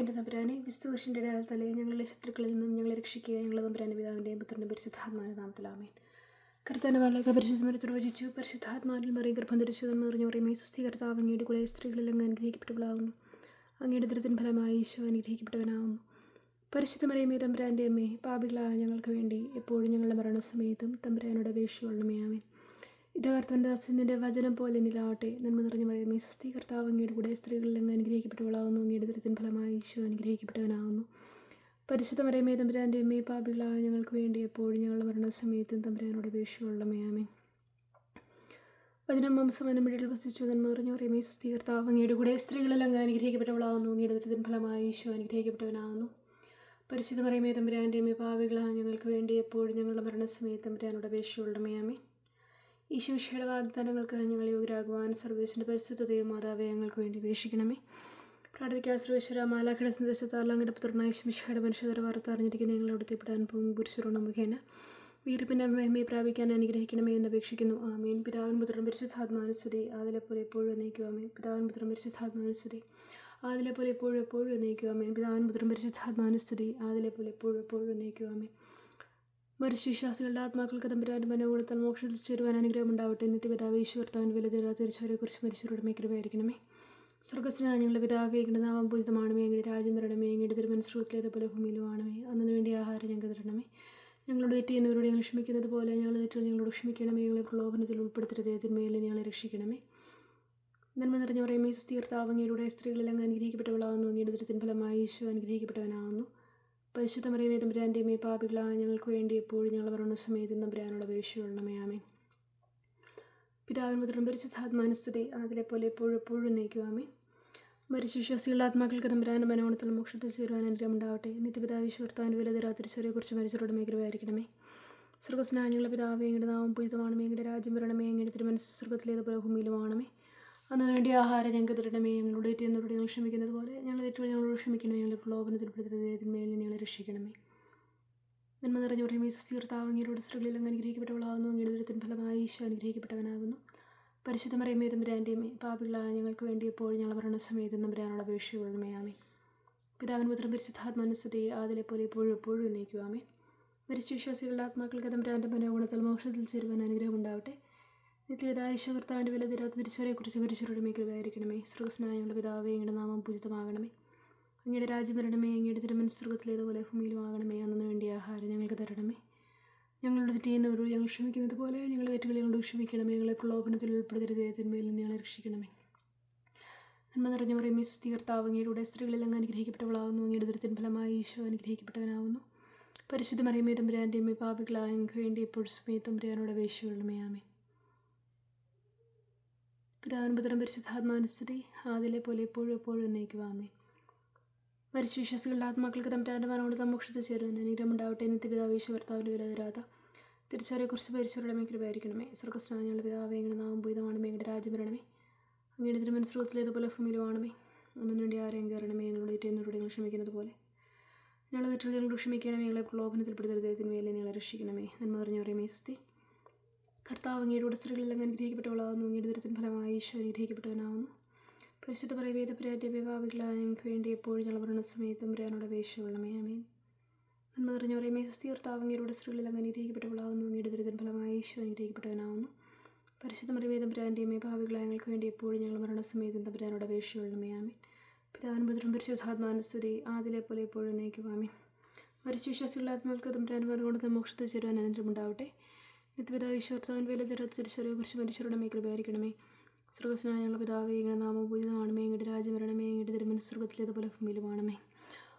എന്റെ തമ്പുരാനെ വിസ്തുപുരുഷന്റെ അടയാളത്തലേ ഞങ്ങളുടെ ശത്രുക്കളിൽ നിന്നും ഞങ്ങളെ രക്ഷിക്കുക. ഞങ്ങളുടെ തമ്പുരാന്റെ പിതാവിന്റെയും പുത്രന്റെ പരിശുദ്ധാത്മാവിന്റെ നാമത്തിലാമേൻ കർത്താന്റെ വല്ലൊക്കെ പരിശുദ്ധമരത്തിൽ വചിച്ചു പരിശുദ്ധാത്മാവിൽ മറിയും ഗർഭം ധരിച്ചു എന്ന് പറഞ്ഞു പറയുമ്പോൾ സ്വസ്തി കർത്താവ് അങ്ങയുടെ കൂടെ സ്ത്രീകളിൽ അങ്ങ് അനുഗ്രഹിക്കപ്പെട്ടവളാകുന്നു അങ്ങയുടെ ദൃത്തിൻ ഫലമായി ഈശോ അനുഗ്രഹിക്കപ്പെട്ടവനാകുന്നു പരിശുദ്ധ മറിയമേ തമ്പുരാന്റെ അമ്മേ പാപികളായ ഞങ്ങൾക്ക് വേണ്ടി എപ്പോഴും ഞങ്ങളുടെ മരണസമയത്തും തമ്പുരാനോട് അപേക്ഷയുള്ളമേ ആമേൻ. ഇതകർത്തവൻ ദാസന്റെ വചനം പോലെ നിലാവട്ടെ. നന്മ നിറഞ്ഞു പറയുമേ സ്വസ്തി കർത്താവ് അങ്ങയുടെ കൂടെ സ്ത്രീകളിൽ അങ്ങ് അനുഗ്രഹിക്കപ്പെട്ടവളാകുന്നു അങ്ങയുടെ ദൃത്തിൻ ഫലമായി ഈശോ അനുഗ്രഹിക്കപ്പെട്ടവനാകുന്നു പരിശുദ്ധ മറിയമേ തമ്പുരാന്റെ അമ്മയെ പാപികളായ ഞങ്ങൾക്ക് വേണ്ടി എപ്പോഴും ഞങ്ങളുടെ മരണസമയത്തും തമ്പുരാനോട് അപേക്ഷയുള്ളമേ ആമേൻ. വചനം മാംസമനം വീട്ടിൽ വസിച്ചു നന്മ നിറഞ്ഞു പറയുമേ സ്വസ്തി കർത്താവ് അങ്ങയുടെ കൂടെ സ്ത്രീകളിൽ അങ്ങ് അനുഗ്രഹിക്കപ്പെട്ടവളാകുന്നു അങ്ങയുടെ ദൃത്തിൻ ഫലമായി ഈശോ അനുഗ്രഹിക്കപ്പെട്ടവനാകുന്നു പരിശുദ്ധ മറിയമേ തമ്പുരാന്റെ അമ്മയെ പാപികളായ ഞങ്ങൾക്ക് വേണ്ടി എപ്പോഴും ഞങ്ങളുടെ മരണസമയത്ത് തമ്പുരാനോട് അപേക്ഷയുള്ളമേ ആമേ ഈശോഷയുടെ വാഗ്ദാനങ്ങൾക്ക് ഞങ്ങൾ യോഗ്യരാകുവാൻ സർവേശ്വരന്റെ പരിശുദ്ധതയും മാതാവേ ഞങ്ങൾക്ക് വേണ്ടി അപേക്ഷിക്കണമേ. പ്രാർത്ഥിക്കാൻ സർവേശ്വര മാലാഖയുടെ സന്ദേശത്താൽ അങ്ങയുടെ പുത്രനായ ശമിഷയുടെ മനുഷ്യതര വാർത്ത അറിഞ്ഞിരിക്കുന്ന ഞങ്ങളോട് എത്തിപ്പെടാൻ പോകും പുരുഷരോണ മുഖേന വീരപ്പിന്റെ മഹിമയെ പ്രാപിക്കാൻ അനുഗ്രഹിക്കണമേ എന്ന് അപേക്ഷിക്കുന്നു. ആമേൻ. പിതാവിൻ പുത്രൻ പരിശുദ്ധാത്മാനുസ്തുതി അതിലെ പോലെ എപ്പോഴും എന്നേക്കും ആമേൻ. പിതാവിൻ പുത്രൻ പരിശുദ്ധാത്മാനുസ്തുതി അതിലെ പോലെ എപ്പോഴും എപ്പോഴും എന്നേക്കും ആമേൻ. പിതാവിൻ പുത്രൻ പരിശുദ്ധാത്മാനുസ്തുതി അതിലെ പോലെ എപ്പോഴും എപ്പോഴും എന്നേക്കും ആമേൻ. മരിച്ച വിശ്വാസികളുടെ ആത്മാക്കൾക്ക് തമ്പുരാന്റെ മനോഗുണത്താൽ മോക്ഷത്തിൽ ചേരുവാൻ അനുഗ്രഹം ഉണ്ടാവട്ടെ. നിത്യപിതാവ് ഈശ്വർത്താൻ വില തരാ തിരിച്ചവരെക്കുറിച്ച് മരിച്ചവരുടെ മേഖലയായിരിക്കണമേ സ്വർഗസ്നാ ഞങ്ങളുടെ പിതാവ് എങ്ങനെ നാമം പൂജിതമാണമേ. എങ്ങളുടെ രാജ്യം വരണമേ. എങ്ങളുടെ തിരുമനസ്രോത്തിലേതുപോലെ ഭൂമിയിലുമാണമേ അന്നു വേണ്ടി ആഹാരം ഞങ്ങൾക്ക് തരണമേ. ഞങ്ങളുടെ തെറ്റ് ചെയ്യുന്നവരോട് ഞങ്ങൾ ക്ഷമിക്കുന്നത് പോലെ ഞങ്ങൾ തെറ്റുകൾ ഞങ്ങളോട് ക്ഷമിക്കണമേ. ഞങ്ങളെ പ്രലോഭനത്തിൽ ഉൾപ്പെടുത്തരുത്. തിന്മയിൽ ഞങ്ങളെ രക്ഷിക്കണമേ. നന്മ നിറഞ്ഞ പറയുമ്പോൾ സ്ഥീർത്താവ് അങ്ങയുടെ സ്ത്രീകളിൽ അനുഗ്രഹിക്കപ്പെട്ടവളാകുന്നു അങ്ങയുടെ ഫലമായി ഈശോ അനുഗ്രഹിക്കപ്പെട്ടവനാകുന്നു പരിശുദ്ധ മറിയമേ തമ്പുരാന്റെ മേ പാപികളായ ഞങ്ങൾക്ക് വേണ്ടി എപ്പോഴും ഞങ്ങൾ വരണ സമയത്ത് തമ്പുരാനോട് അപേക്ഷയുള്ളമേ ആമേ പിതാവിന് മുദ്രം പരിശുദ്ധാത്മാനുസ്തുതി അതിലെ പോലെ എപ്പോഴും എപ്പോഴും നയിക്കുവാമേ മരിച്ച വിശ്വാസികളുടെ ആത്മാക്കൾക്ക് തമ്പുരാന്റെ മനോണത്തിൽ മോക്ഷത്തിൽ ചേരുവാൻ അനുഗ്രഹം ഉണ്ടാവട്ടെ നിത്യപിതാവ് ഈശ്വർത്താൻ വിലതരാ തിരിച്ചവരെക്കുറിച്ച് മരിച്ചവരുടെ മേഖലയായിരിക്കണമേ സ്വർഗസ്നാഞ്ഞങ്ങളുടെ പിതാവ് എങ്ങനെ നാവും പൂജിതമാണമേ എങ്ങനെ രാജ്യം വരണമേ. എങ്ങളുടെ തിരുമനസ് സ്വർഗത്തിലേതുപോലെ ഭൂമിയിലുമാണമേ. അന്നു വേണ്ടി ആഹാരം ഞങ്ങൾക്ക് തരണമേ ഞങ്ങളുടെ തെറ്റുന്നവരോട് ഞങ്ങൾ ക്ഷമിക്കുന്നത് പോലെ ഞങ്ങൾ തെറ്റുകൾ ഞങ്ങളോട് ക്ഷമിക്കണമേ. ഞങ്ങളുടെ പ്രലോഭനത്തിൽപ്പെടുത്തതിന്മേൽ ഞങ്ങളെ രക്ഷിക്കണമേ. നന്മ നിറഞ്ഞ പറയുമേ സുസ്ഥീർത്താവ് അങ്ങയുടെ സ്ത്രീകളിൽ അങ്ങ് അനുഗ്രഹിക്കപ്പെട്ടവളാകുന്നു. അങ്ങയുടെ ദുരിതത്തിൻ ഫലമായി ഈശോ അനുഗ്രഹിക്കപ്പെട്ടവനാകുന്നു. പരിശുദ്ധമറിയമേ മറിയമേ തമ്പുരാന്റെമേ പാപികളായ ഞങ്ങൾക്ക് വേണ്ടി എപ്പോഴും ഞങ്ങൾ ഭരണ സമയത്ത് തമ്പുരാനുള്ള അപേക്ഷയുള്ളമേ ആമേ പിതാവിൻ പുത്രം പരിശുദ്ധാത്മാനുസ്തുതി അതിലെ പോലെ എപ്പോഴും എപ്പോഴും ഉന്നയിക്കുവാമേ മരിച്ച വിശ്വാസികളുടെ ആത്മാക്കൾക്ക് തമ്പുരാന്റെ മനോഗുണത്തിൽ മോക്ഷത്തിൽ ചേരുവാൻ അനുഗ്രഹം ഉണ്ടാവട്ടെ. നിത്യതായ ശുഹൃത്താവിന്റെ വില തരാത്ത തിരിച്ചവരെക്കുറിച്ച് മരിച്ചവരുടെ മേഖലയായിരിക്കണമേ സ്രോസ്നായ ഞങ്ങളുടെ പിതാവേ അങ്ങയുടെ നാമം പൂജിതമാകണമേ. അങ്ങയുടെ രാജ്യം വരണമേ അങ്ങയുടെ തിരുമനസ് സ്വർഗത്തിലേതുപോലെ ഭൂമിയിലുമാകണമേ അന്നു വേണ്ടി ആഹാരം ഞങ്ങൾക്ക് തരണമേ. ഞങ്ങളുടെ തെറ്റ് ചെയ്യുന്നവരോട് ഞങ്ങൾ ക്ഷമിക്കുന്നത് പോലെ ഞങ്ങളുടെ തെറ്റുകളെ കൊണ്ട് ക്ഷമിക്കണമേ. ഞങ്ങളെ പ്രലോഭനത്തിൽ ഉൾപ്പെടുത്തരുത് തിന്മയിൽ നിന്ന് ഞങ്ങളെ രക്ഷിക്കണമേ. നന്മ നിറഞ്ഞ പറയുമേ തീർത്താവ് അങ്ങയുടെ സ്ത്രീകളിൽ അങ്ങ് അനുഗ്രഹിക്കപ്പെട്ടവളാകുന്നു അങ്ങയുടെ ദുരിതൻ ഫലമായി ഈശോ അനുഗ്രഹിക്കപ്പെട്ടവനാകുന്നു പരിശുദ്ധമറിയമേ തമ്പുരാന്റെ അമ്മ പാപികളായ ഞങ്ങൾക്ക് വേണ്ടി എപ്പോഴും സമയത്തും തമ്പുരാനോട് അപേക്ഷയുള്ളമേ ആമേ പിതാവിൻ പുത്രം പരിശുദ്ധാത്മാനുസ്ഥിതി ആദിലെ പോലെ എപ്പോഴും എപ്പോഴും ഉന്നയിക്കുവാമേ മരിച്ച വിശ്വാസികളുടെ ആത്മാക്കൾക്ക് തമ്പുരാന്റെ മനോട് മോക്ഷത്തിൽ ചേരുന്ന അനുഗ്രഹം ഉണ്ടാവട്ടെ നിത്യപിതാവ് ഈശ്വർത്താവിന്റെ വില തരാത തിരിച്ചവരെക്കുറിച്ച് പരിസരയുടെ മേഖലയായിരിക്കണമേ സ്വർഗസ്നാഞ്ഞങ്ങളുടെ പിതാവ് എങ്ങനെ നാമം പൂരിതമാണമേ. എങ്ങനെ രാജ്യം വരണമേ. അങ്ങയുടെ തിരുമനസ്രോത്തിലേതുപോലെ ഭൂമിയിലുമാണമേ. ഒന്നിനു വേണ്ടി ആരെയും കയറണമേ. ഞങ്ങളുടെ ഏറ്റവും നിങ്ങൾ ക്ഷമിക്കുന്നത് പോലെ. ഞങ്ങളുടെ തെറ്റുകൾ ക്ഷമിക്കണമേ. ഞങ്ങളെ പ്രലോഭനത്തിൽപ്പെടുത്തരുത്. മേലെ ഞങ്ങളെ രക്ഷിക്കണമേ. നന്മ പറഞ്ഞു പറയുമേ സുസ്തി കർത്താവ് അങ്ങയുടെ സ്ത്രീകളിൽ അങ്ങ് അനുഗ്രഹിക്കപ്പെട്ടവളാകുന്നു. അങ്ങയുടെ ദുരിതത്തിൻ ഫലമായി ഈശോ അനുഗ്രഹിക്കപ്പെട്ടവനാകുന്നു. പരിശുദ്ധ പറയവേദ പരാജയ വിഭാവികളായ ഞങ്ങൾക്ക് വേണ്ടി എപ്പോഴും ഞങ്ങൾ വരണ സമയത്തും പറയാനോട് അപേക്ഷയുള്ളമേ അമേൻ നന്മ നിറഞ്ഞ പറയുമേ സുസ്ഥി കർത്താവ് അങ്ങയുടെ സ്ത്രീകളിൽ അങ്ങ് അനുഗ്രഹിക്കപ്പെട്ടവളാകുന്നു. അങ്ങയുടെ ദുരിതത്തിൻ ഫലമായി ഈശോ അനുഗ്രഹിക്കപ്പെട്ടവനാകുന്നു. പരിശുദ്ധ മറിവേദം പ്രാന്റെയമേ ഭാവികളായ ഞങ്ങൾക്ക് വേണ്ടി എപ്പോഴും ഞങ്ങൾ മരണ സമയത്തും തമ്പുരാനോട് അപേക്ഷയുള്ളമേ ആമേൻ. പിതാവിനും പുത്രം പരിശുദ്ധാത്മാനുസ്തുതി ആദിലെ പോലെ എപ്പോഴും നയിക്കുവാമേ മരിച്ച വിശ്വാസികളുടെ ആത്മാക്കൾക്ക് തമ്പുരാൻ മറുകൊണ്ടത്തെ മോക്ഷത്തിൽ ചേരുവാൻ അനുഗ്രഹമുണ്ടാവട്ടെ നിത്യപിതാവ് ഈശ്വർത്താവിൻ വേല തിരിച്ചറിയെ കുറിച്ച് മനുഷ്യരുടെ മേഖലയായിരിക്കണമേ കൃപയായിരിക്കണമേ. ഞങ്ങളുടെ പിതാവേ ഇങ്ങനെ നാമപൂജിതമാണമേ ഇങ്ങനെ രാജ്യം വരണമേ ഇങ്ങയുടെ തിരുമൻ സ്വർഗത്തിലേതുപോലെ ഭൂമിയിലുമാണമേ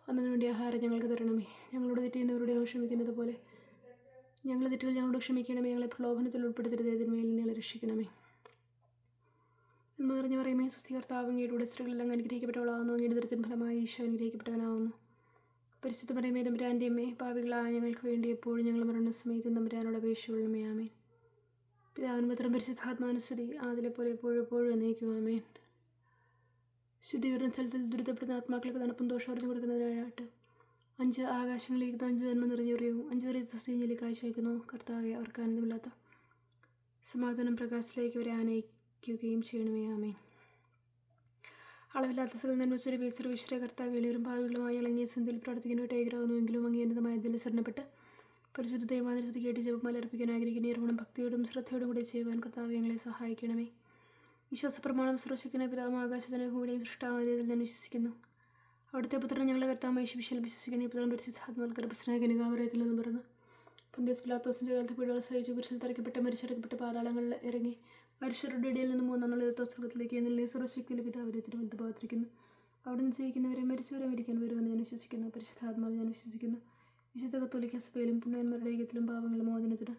അന്നതിനു വേണ്ടി ആഹാരം ഞങ്ങൾക്ക് തരണമേ. ഞങ്ങളോട് തെറ്റുന്നവരോട് ഞങ്ങൾ ക്ഷമിക്കുന്നത് പോലെ ഞങ്ങൾ തെറ്റുകൾ ഞങ്ങളോട് ക്ഷമിക്കണമേ. ഞങ്ങളെ പ്രലോഭനത്തിൽ ഉൾപ്പെടുത്തരുത്. ഇതിന്മേൽ ഞങ്ങളെ രക്ഷിക്കണമേ. എന്ന് പറഞ്ഞു പറയുമേ സുസ്ഥീകർത്താവ് അങ്ങയുടെ സ്ത്രീകളിൽ അങ്ങ് അനുഗ്രഹിക്കപ്പെട്ടവളാകുന്നു. അങ്ങയുടെ ദുരിതത്തിൻ ഫലമായി ഈശോ അനുഗ്രഹിക്കപ്പെട്ടവനാവുന്നു പരിശുദ്ധ പറയുമേ തമ്പുരാന്റെ അമ്മേ പാവികളായ ഞങ്ങൾക്ക് വേണ്ടി എപ്പോഴും ഞങ്ങൾ മരണ സമയത്തും തമ്പുരാനോട് അപേക്ഷയുള്ളമേ ആമേൻ. പിതാവിന് പുത്രം പരിശുദ്ധാത്മാനുസ്തുതി ആതിലെ പോലെ എപ്പോഴും എപ്പോഴും എന്നേക്കുവാമേൻ ശുദ്ധീകരണ സ്ഥലത്തിൽ ദുരിതപ്പെടുന്ന ആത്മാക്കൾക്ക് തണുപ്പും ദോഷമറിഞ്ഞു കൊടുക്കുന്നതിനായിട്ട് അഞ്ച് ആകാശങ്ങളിലേക്ക് അഞ്ച് ജന്മം നിറഞ്ഞുറിയവും അഞ്ച് കാഴ്ച കാഴ്ചവെക്കുന്നു. കർത്താവെ അവർക്ക് ആനന്ദമില്ലാത്ത സമാധാനം പ്രകാശത്തിലേക്ക് അവരെ ആനയിക്കുകയും ചെയ്യണമേ ആമേൻ. അളവില്ലാത്ത സകല നന്മച്ചൊരു ബേസർ വിശ്വര കർത്താവ് എളിയവരും ഭാവികളുമായി ഇളങ്ങിയ സന്ധിയിൽ പ്രവർത്തിക്കുന്ന ടൈഗറാകുന്നുവെങ്കിലും അംഗീകൃതമായ ഇതിൽ ശരണപ്പെട്ട് പരിശുദ്ധ ദൈവാതിരത്തിൽ കേട്ട് ജപമാല അർപ്പിക്കാൻ ആഗ്രഹിക്കുന്ന നിർവണം ഭക്തിയോടും ശ്രദ്ധയോടും കൂടി ചെയ്യുവാൻ കർത്താവ് ഞങ്ങളെ സഹായിക്കണമേ. വിശ്വാസപ്രമാണം സൃഷ്ടിക്കുന്ന പിതാവും ആകാശത്തിന് ഭൂമിയുടെയും സൃഷ്ടാവാദിയതിൽ ഞാൻ വിശ്വസിക്കുന്നു. അവിടുത്തെ പുത്രൻ ഞങ്ങളെ കർത്താവ് യേശുവിശൽ വിശ്വസിക്കുന്ന ഈ പുത്രൻ പരിശുദ്ധാത്മാൽ ഗർഭസ്നായ കനികാവരത്തിൽ നിന്ന് പറഞ്ഞു പന്ത്യസ് പിലാത്തോസിന്റെ കാലത്ത് പീഡകൾ സഹിച്ചു കുരിശിൽ തറയ്ക്കപ്പെട്ട് മരിച്ചടക്കപ്പെട്ട പാതാളങ്ങളിൽ ഇറങ്ങി മനുഷ്യരുടെ ഇടയിൽ നിന്ന് മൂന്നാം സ്വർഗത്തിലേക്ക് എന്നുള്ള സർവശക്തിയിലെ പിതാവിനെ തിരുവനന്തപുരത്ത് പാത്രിക്കുന്നു അവിടെ നിന്ന് ജീവിക്കുന്നവരെ മരിച്ചവരെ മരിക്കാൻ വരുമെന്ന് ഞാൻ വിശ്വസിക്കുന്നു. പരിശുദ്ധാത്മാവ് ഞാൻ വിശ്വസിക്കുന്നു. വിശുദ്ധ കത്തോലിക്ക സഭയിലും പുണ്യന്മാരുടെ ഐക്യത്തിലും പാവങ്ങളും മോചനത്തിലും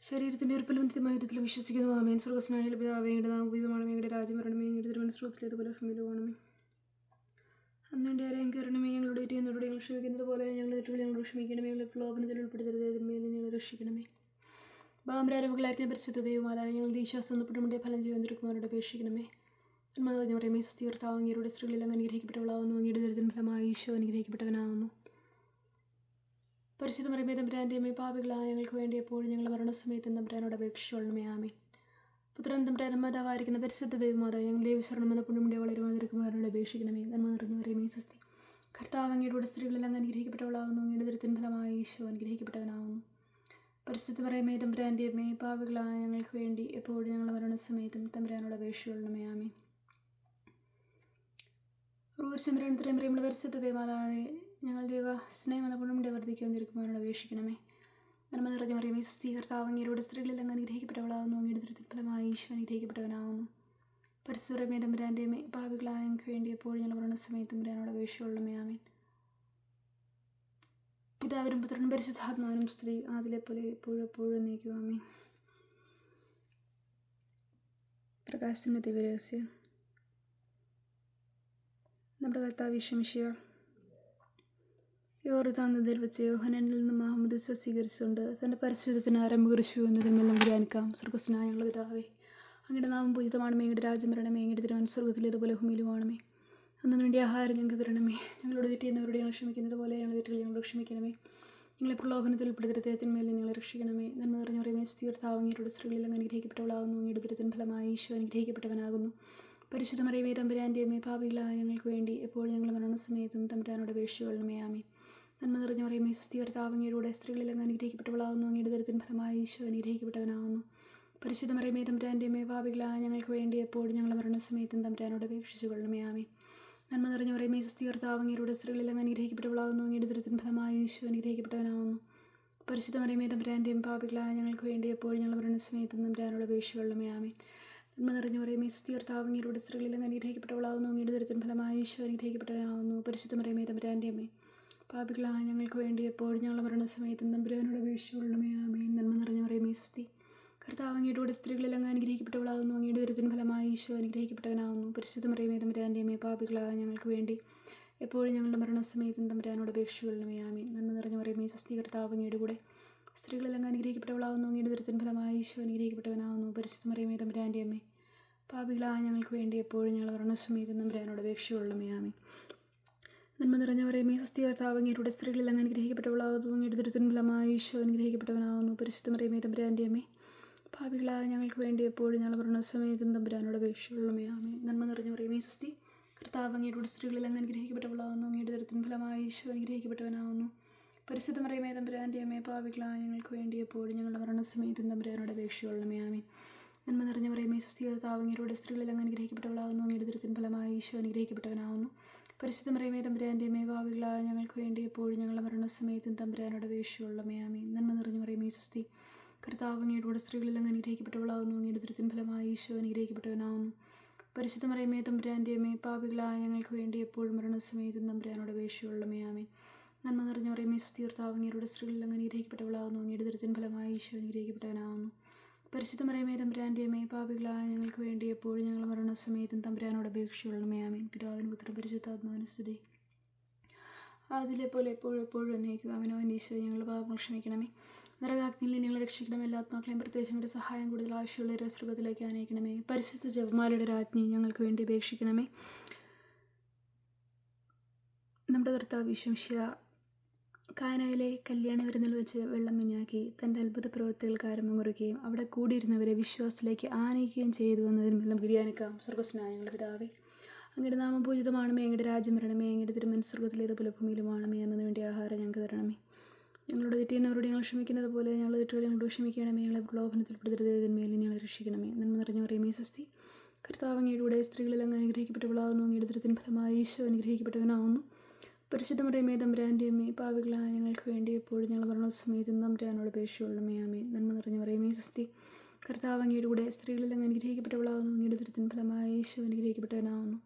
ശരീരത്തിന്റെ ഉറപ്പിലും നിത്യമായുധത്തിലും വിശ്വസിക്കുന്നു. ആമേൻ. സ്വർഗസ്നായ പിതാവേയുടെ നാം വിധമാണ് മേയുടെ രാജ്യം വരണമേ. എങ്ങയുടെ തിരുവനന്തപുരത്തിലേതുപോലെ ഭൂമിയിലുമാണ് അന്നുണ്ട് ആരെയും കയറണമേ. ഞങ്ങളുടെ എന്നോട് ഞങ്ങൾ ക്ഷമിക്കുന്നത് പോലെ ഞങ്ങൾ ഏറ്റവും ഞങ്ങൾ ക്ഷമിക്കണമേ പ്രലോഭനത്തിൽ ഉൾപ്പെടുത്തരുത്. അതിന്മേൽ ഞങ്ങൾ രക്ഷിക്കണമേ. ബാമരാരമുകളായിരിക്കുന്ന പരിശുദ്ധ മാതാവ് ഞങ്ങൾ ദീശ്വാസം ഉൾപ്പെടുമ്പോൾ ഫലം ചെയ്യാൻ അപേക്ഷിക്കണമേ. എന്നാൽ പറഞ്ഞു പറയുമ്പോൾ സ്ഥിരത്താവും അങ്ങയുടെ സ്ത്രീകളിൽ അങ്ങ് അനുഗ്രഹിക്കപ്പെട്ടവളാവുന്നു. അങ്ങയുടെ ദരിദ്രം ഫലമായി ഈശോ അനുഗ്രഹിക്കപ്പെട്ടവനാവുന്നു. പരിശുദ്ധ മറിമേ തമ്പുരാന്റെയമേ പാപികളായ ഞങ്ങൾക്ക് വേണ്ടി എപ്പോഴും ഞങ്ങൾ മരണസമയത്തും തമ്പുരാനോട് അപേക്ഷിച്ചോളണമേ. ആമേ പുത്രൻ തമ്പുരാനും മാതാവായിരിക്കുന്ന പരിശുദ്ധ ദൈവമാതാവ് ഞങ്ങൾ ദൈവശരണം എന്ന പുണ്യമുടെ വളരുമാതിരിക്കുമാരോട് അപേക്ഷിക്കണമേ. നന്മ നിറഞ്ഞു പറയുമേ സ്വസ്തി കർത്താവ് അങ്ങയുടെ സ്ത്രീകളിൽ അങ്ങ് അനുഗ്രഹിക്കപ്പെട്ടവളാവുന്നു. അങ്ങയുടെ ദരിദ്രം ഫലമായി ഈശോ അനുഗ്രഹിക്കപ്പെട്ടവനാവുന്നു. പരിശുദ്ധ പറയുമേ തമ്പുരാന്റെ അമ്മേ പാവികളായ ഞങ്ങൾക്ക് വേണ്ടി എപ്പോഴും ഞങ്ങൾ മരണസമയത്തും തമ്പുരാനോട് അപേക്ഷയുള്ളമേ ആമേ റൂർശമരണത്തിലും പറയുമ്പോൾ പരിശുദ്ധ ദേവാലാവേ ഞങ്ങൾ ദൈവ സ്നേഹമനപുണമുടെ വർദ്ധിക്കുവാനിരിക്കുവാനോട് അപേക്ഷിക്കണമേ. നന്മ നിറഞ്ഞ ഈ അങ്ങയുടെ സ്ത്രീകളിൽ അങ്ങ് അനുഗ്രഹിക്കപ്പെട്ടവളാകുന്നു. അങ്ങയുടെ ദൃത്തിൽ ഫലമായി ഈശോ അനുഗ്രഹിക്കപ്പെട്ടവനാവുന്നു പരിശുദ്ധമേ തമ്പുരാന്റെ അമ്മേ പാവികളായ ഞങ്ങൾക്ക് വേണ്ടി എപ്പോഴും ഞങ്ങൾ മരണസമയത്തും തമ്പുരാനുള്ള അപേക്ഷയുള്ളമേ ആമേൻ. പിതാവിനും പുത്രനും പരിശുദ്ധാത്മാവിനും സ്ത്രീ അതിലെ പോലെ എപ്പോഴും എപ്പോഴും നീക്കുവാമേ പ്രകാശത്തിന്റെ ദിവരഹസ്യം. നമ്മുടെ കർത്താവ് വിഷമിഷ്യ യോർദാന്നതിൽ വെച്ച് യോഹനനിൽ നിന്ന് മുഹമ്മദ് സ്വീകരിച്ചുകൊണ്ട് തന്റെ പരിശുദ്ധത്തിന് ആരംഭ കുറിച്ചു എന്നതിന്മേലും ധ്യാനിക്കാം. സ്വർഗസ്നായുള്ള പിതാവേ അങ്ങയുടെ നാമം പൂജിതമാണ് മേങ്ങയുടെ രാജ്യം വരണമേ എങ്ങനെ തിരുവൻ ഇതുപോലെ ഭൂമിയിലുമാണമേ. അന്നു വേണ്ടി ആഹാരം ഞങ്ങൾക്ക് തരണമേ. ഞങ്ങളോട് തെറ്റിയുന്നവരോട് ഞങ്ങൾ ക്ഷമിക്കുന്നത് പോലെ ഞങ്ങൾ തെറ്റുകൾ ഞങ്ങൾ ക്ഷമിക്കണമേ. ഞങ്ങളെ പ്രലോഭനത്തിൽ ഉൾപ്പെടുത്തരത്തേത്തിന്മേൽ ഞങ്ങളെ രക്ഷിക്കണമേ. നന്മ നിറഞ്ഞ പറയുമേ തീർത്ഥാവങ്ങിയുടെ സ്ത്രീകളിൽ അങ്ങ് അനുഗ്രഹിക്കപ്പെട്ടവളാകുന്നു അങ്ങയുടെ ദുരിതം ഫലമായി ഈശോ അനുഗ്രഹിക്കപ്പെട്ടവനാകുന്നു. പരിശുദ്ധ മറിയമേ തമ്പുരാന്റെ അമ്മേ പാപികളായ ഞങ്ങൾക്ക് വേണ്ടി എപ്പോഴും ഞങ്ങൾ മരണസമയത്തും തമ്പുരാനോട് അപേക്ഷയുള്ളമേ ആമേ നന്മ നിറഞ്ഞ പറയുമേ സ്ഥീർത്താവങ്ങിയുടെ സ്ത്രീകളിൽ അങ്ങ് അനുഗ്രഹിക്കപ്പെട്ടവളാകുന്നു അങ്ങയുടെ ദുരിതം ഫലമായി ഈശോ അനുഗ്രഹിക്കപ്പെട്ടവനാകുന്നു. പരിശുദ്ധ മറിയമേ തമ്പുരാന്റെ അമ്മേ പാപികളായ ഞങ്ങൾക്ക് വേണ്ടി എപ്പോഴും ഞങ്ങൾ മരണസമയത്തും തമ്പുരാനോട് അപേക്ഷിച്ചുകൊള്ളണമേ. ആമേ നന്മ നിറഞ്ഞ പറയുമേ സ്ഥിരത്താവങ്ങിയുടെ സ്ത്രീകളിൽ അങ്ങ് അനുഗ്രഹിക്കപ്പെട്ടവളാവുന്നു. അങ്ങയുടെ ദുരിതത്തിന് ഫലമായി ഈശു അനുഗ്രഹിക്കപ്പെട്ടവനാവുന്നു. പരിശുദ്ധ മറിയമേ തമ്പുരാന്റെയും പാപികളായ ഞങ്ങൾക്ക് വേണ്ടി എപ്പോഴും ഞങ്ങൾ മരണസമയത്തും തമ്പുരാനോട് അപേക്ഷയുള്ളമേ ആമേ നന്മ നിറഞ്ഞ പറയുമേ സ്ഥിരത്താവങ്ങിയുടെ സ്ത്രീകളിൽ അങ്ങ് അനുഗ്രഹിക്കപ്പെട്ടവളാവുന്നു. അങ്ങയുടെ ദുരിതത്തിന് ഫലമായി ഈശു അനുഗ്രഹിക്കപ്പെട്ടവനാവുന്നു. പരിശുദ്ധ മറിയമേ തമ്പുരാന്റെ അമ്മേ പാപികളായ ഞങ്ങൾക്ക് വേണ്ടി എപ്പോഴും ഞങ്ങൾ മരണസമയത്തും തമ്പുരാനോട് അപേക്ഷയുള്ളമേ ആമേ നന്മ നിറഞ്ഞ പറയുമേ സ്വസ്തി കർത്താവ് അങ്ങയുടെ സ്ത്രീകളിൽ അങ്ങ് അനുഗ്രഹിക്കപ്പെട്ടവളാകുന്നു. അങ്ങയുടെ ദുരിതത്തിന് ഫലമായി ഈശോ അനുഗ്രഹിക്കപ്പെട്ടവനാകുന്നു. പരിശുദ്ധ മറിയമേ തമ്പുരാന്റെ അമ്മയെ പാപികളായ ഞങ്ങൾക്ക് വേണ്ടി എപ്പോഴും ഞങ്ങളുടെ മരണസമയത്തും തമ്പുരാനോട് അപേക്ഷകളുമേ ആമേ നന്മ നിറഞ്ഞ മറിയമേ സ്വസ്തി കർത്താവ് അങ്ങയുടെ കൂടെ സ്ത്രീകളിൽ അങ്ങ് അനുഗ്രഹിക്കപ്പെട്ടവളാകുന്നു. അങ്ങയുടെ ദുരിതത്തിന് ഫലമായി ഈശോ അനുഗ്രഹിക്കപ്പെട്ടവനാകുന്നു. പരിശുദ്ധ മറിയമേ തമ്പുരാന്റെ അമ്മേ പാപികളായ ഞങ്ങൾക്ക് വേണ്ടി എപ്പോഴും ഞങ്ങളുടെ മരണസമയത്തും തമ്പുരാനോട് അപേക്ഷകളുമേ ആമേ നന്മ നിറഞ്ഞ മറിയമേ സ്വസ്തി കർത്താവ് അങ്ങയുടെ സ്ത്രീകളിൽ അങ്ങ് അനുഗ്രഹിക്കപ്പെട്ടവളാകുന്നു. അങ്ങയുടെ ദുരിതത്തിന് ഫലമായി ഈശോ അനുഗ്രഹിക്കപ്പെട്ടവനാകുന്നു. പരിശുദ്ധ മറിയമേ തമ്പുരാന്റെ അമ്മേ ഭാവികളായ ഞങ്ങൾക്ക് വേണ്ടി എപ്പോഴും ഞങ്ങൾ മരണസമയത്തും തമ്പുരാനോട് അപേക്ഷയുള്ളമേ ആമേ നന്മ നിറഞ്ഞു പറയുമേ സുസ്തി കർത്താവ് അങ്ങയുടെ സ്ത്രീകളിൽ അങ്ങ് അനുഗ്രഹിക്കപ്പെട്ടവളാകുന്നു. അങ്ങയുടെ ദരത്തിന് ഫലമായി ഈശോ അനുഗ്രഹിക്കപ്പെട്ടവനാകുന്നു. പരിശുദ്ധ മറിയമേ തമ്പുരാന്റെ അമ്മേ പാപികളായ ഞങ്ങൾക്ക് വേണ്ടി എപ്പോഴും ഞങ്ങളുടെ മരണസമയത്തും തമ്പുരാനോട് അപേക്ഷയുള്ളമേ ആമേ നന്മ നിറഞ്ഞു പറയുമേ സുസ്തി കർത്താവ് അങ്ങയുടെ സ്ത്രീകളിൽ അങ്ങ് അനുഗ്രഹിക്കപ്പെട്ടവളാകുന്നു. അങ്ങയുടെ തരത്തിൻ ഫലമായി ഈശോ അനുഗ്രഹിക്കപ്പെട്ടവനാകുന്നു. പരിശുദ്ധ മറിയമേ തമ്പുരാന്റെ അമ്മേ പാപികളായ ഞങ്ങൾക്ക് വേണ്ടി എപ്പോഴും ഞങ്ങളുടെ മരണസമയത്തും തമ്പുരാനോട് അപേക്ഷയുള്ളമേ ആമേ നന്മ നിറഞ്ഞു പറയുമേ സുസ്തി കർത്താവ് അങ്ങയുടെ സ്ത്രീകളിൽ അങ്ങ് അനുഗ്രഹിക്കപ്പെട്ടവളാകുന്നു അങ്ങയുടെ ദുരിതം ഫലമായി ഈശോ അനുഗ്രഹിക്കപ്പെട്ടവനാകുന്നു പരിശുദ്ധ മറിയമേ തമ്പുരാന്റെ അമ്മേ പാപികളായ ഞങ്ങൾക്ക് വേണ്ടി എപ്പോഴും മരണസമയത്തും തമ്പുരാനോട് അപേക്ഷയുള്ളമേ. ആമേ നന്മ നിറഞ്ഞ പറയുമേ സ്വസ്തി കർത്താവ് അങ്ങയുടെ സ്ത്രീകളിൽ അങ്ങ് അനുഗ്രഹിക്കപ്പെട്ടവളാകുന്നു അങ്ങയുടെ ദുരിതം ഫലമായി ഈശോ അനുഗ്രഹിക്കപ്പെട്ടവനാകുന്നു പരിശുദ്ധ മറിയമേ തമ്പുരാന്റെ അമ്മേ പാപികളായ ഞങ്ങൾക്ക് വേണ്ടി എപ്പോഴും ഞങ്ങൾ മരണസമയത്തും തമ്പുരാനോട് അപേക്ഷയുള്ളമേ. ആമേ പിതാവിന് പുത്ര പരിശുദ്ധാത്മാവിന് സ്തുതി. അതിലെ പോലെ എപ്പോഴും എപ്പോഴും അന്വേഷിക്കും അവനോ അന്വേഷിച്ച് ഞങ്ങൾ പാപം ക്ഷമിക്കണമേ. നരകാഗ്നിയിൽ ഞങ്ങളെ രക്ഷിക്കണമേ എല്ലാ ആത്മാക്കളെയും സഹായം കൂടുതൽ ആവശ്യമുള്ള ഒരു സ്വർഗത്തിലേക്ക് അനയിക്കണമേ പരിശുദ്ധ ജപമാലയുടെ രാജ്ഞി ഞങ്ങൾക്ക് വേണ്ടി ഉപേക്ഷിക്കണമേ. നമ്മുടെ കർത്താവ് വിശംഷ്യ കാനായിലെ കല്യാണ വിരുന്നിൽ വെച്ച് വെള്ളം മിഞ്ഞാക്കി തന്റെ അത്ഭുത പ്രവൃത്തികൾക്ക് ആരംഭം കുറിക്കുകയും അവിടെ കൂടിയിരുന്നവരെ വിശ്വാസത്തിലേക്ക് ആനയിക്കുകയും ചെയ്തു എന്നതിന് നമുക്ക് ധ്യാനിക്കാം. സ്വർഗസ്നായങ്ങളുടെ പിതാവേ അങ്ങയുടെ നാമം പൂജിതമാണമേ. അങ്ങയുടെ രാജ്യം വരണമേ. അങ്ങയുടെ തിരുമനസ്വർഗത്തിലേതുപോലെ പുലഭൂമിയിലുമാണമേ എന്നതിന് വേണ്ടി ആഹാരം ഞങ്ങൾക്ക് തരണമേ. ഞങ്ങളുടെ തെറ്റിയുന്നവരോട് ഞങ്ങൾ ക്ഷമിക്കുന്നത് പോലെ ഞങ്ങൾ തെറ്റുകൾ ഞങ്ങളോട് ക്ഷമിക്കണമേ ഞങ്ങളെ പ്രലോഭനത്തിൽ പെടുത്തരുതേതിന്മേൽ ഞങ്ങളെ രക്ഷിക്കണമേ. നന്മ നിറഞ്ഞ പറയുമേ സ്വസ്തി കർത്താവ് അങ്ങയുടെ സ്ത്രീകളിൽ അങ്ങ് അനുഗ്രഹിക്കപ്പെട്ടവളാവുന്നു അങ്ങയുടെ ദൃത്തിൻ ഫലമായി ഈശോ അനുഗ്രഹിക്കപ്പെട്ടവനാവുന്നു. പരിശുദ്ധമറിയമേ തമ്പുരാന്റെ അമ്മേ പാവികളായ ഞങ്ങൾക്ക് വേണ്ടി എപ്പോഴും ഞങ്ങൾ മരണസമയത്തും തമ്പുരാനോട് അപേക്ഷയുള്ളമേ അമ്മേ നന്മ നിറഞ്ഞ പറയുമേ സ്വസ്തി കർത്താവ് കൂടെ സ്ത്രീകളിൽ അങ്ങ് അങ്ങയുടെ ദൃത്തിൻ ഫലമായി ഈശോ അനുഗ്രഹിക്കപ്പെട്ടവനാവുന്നു.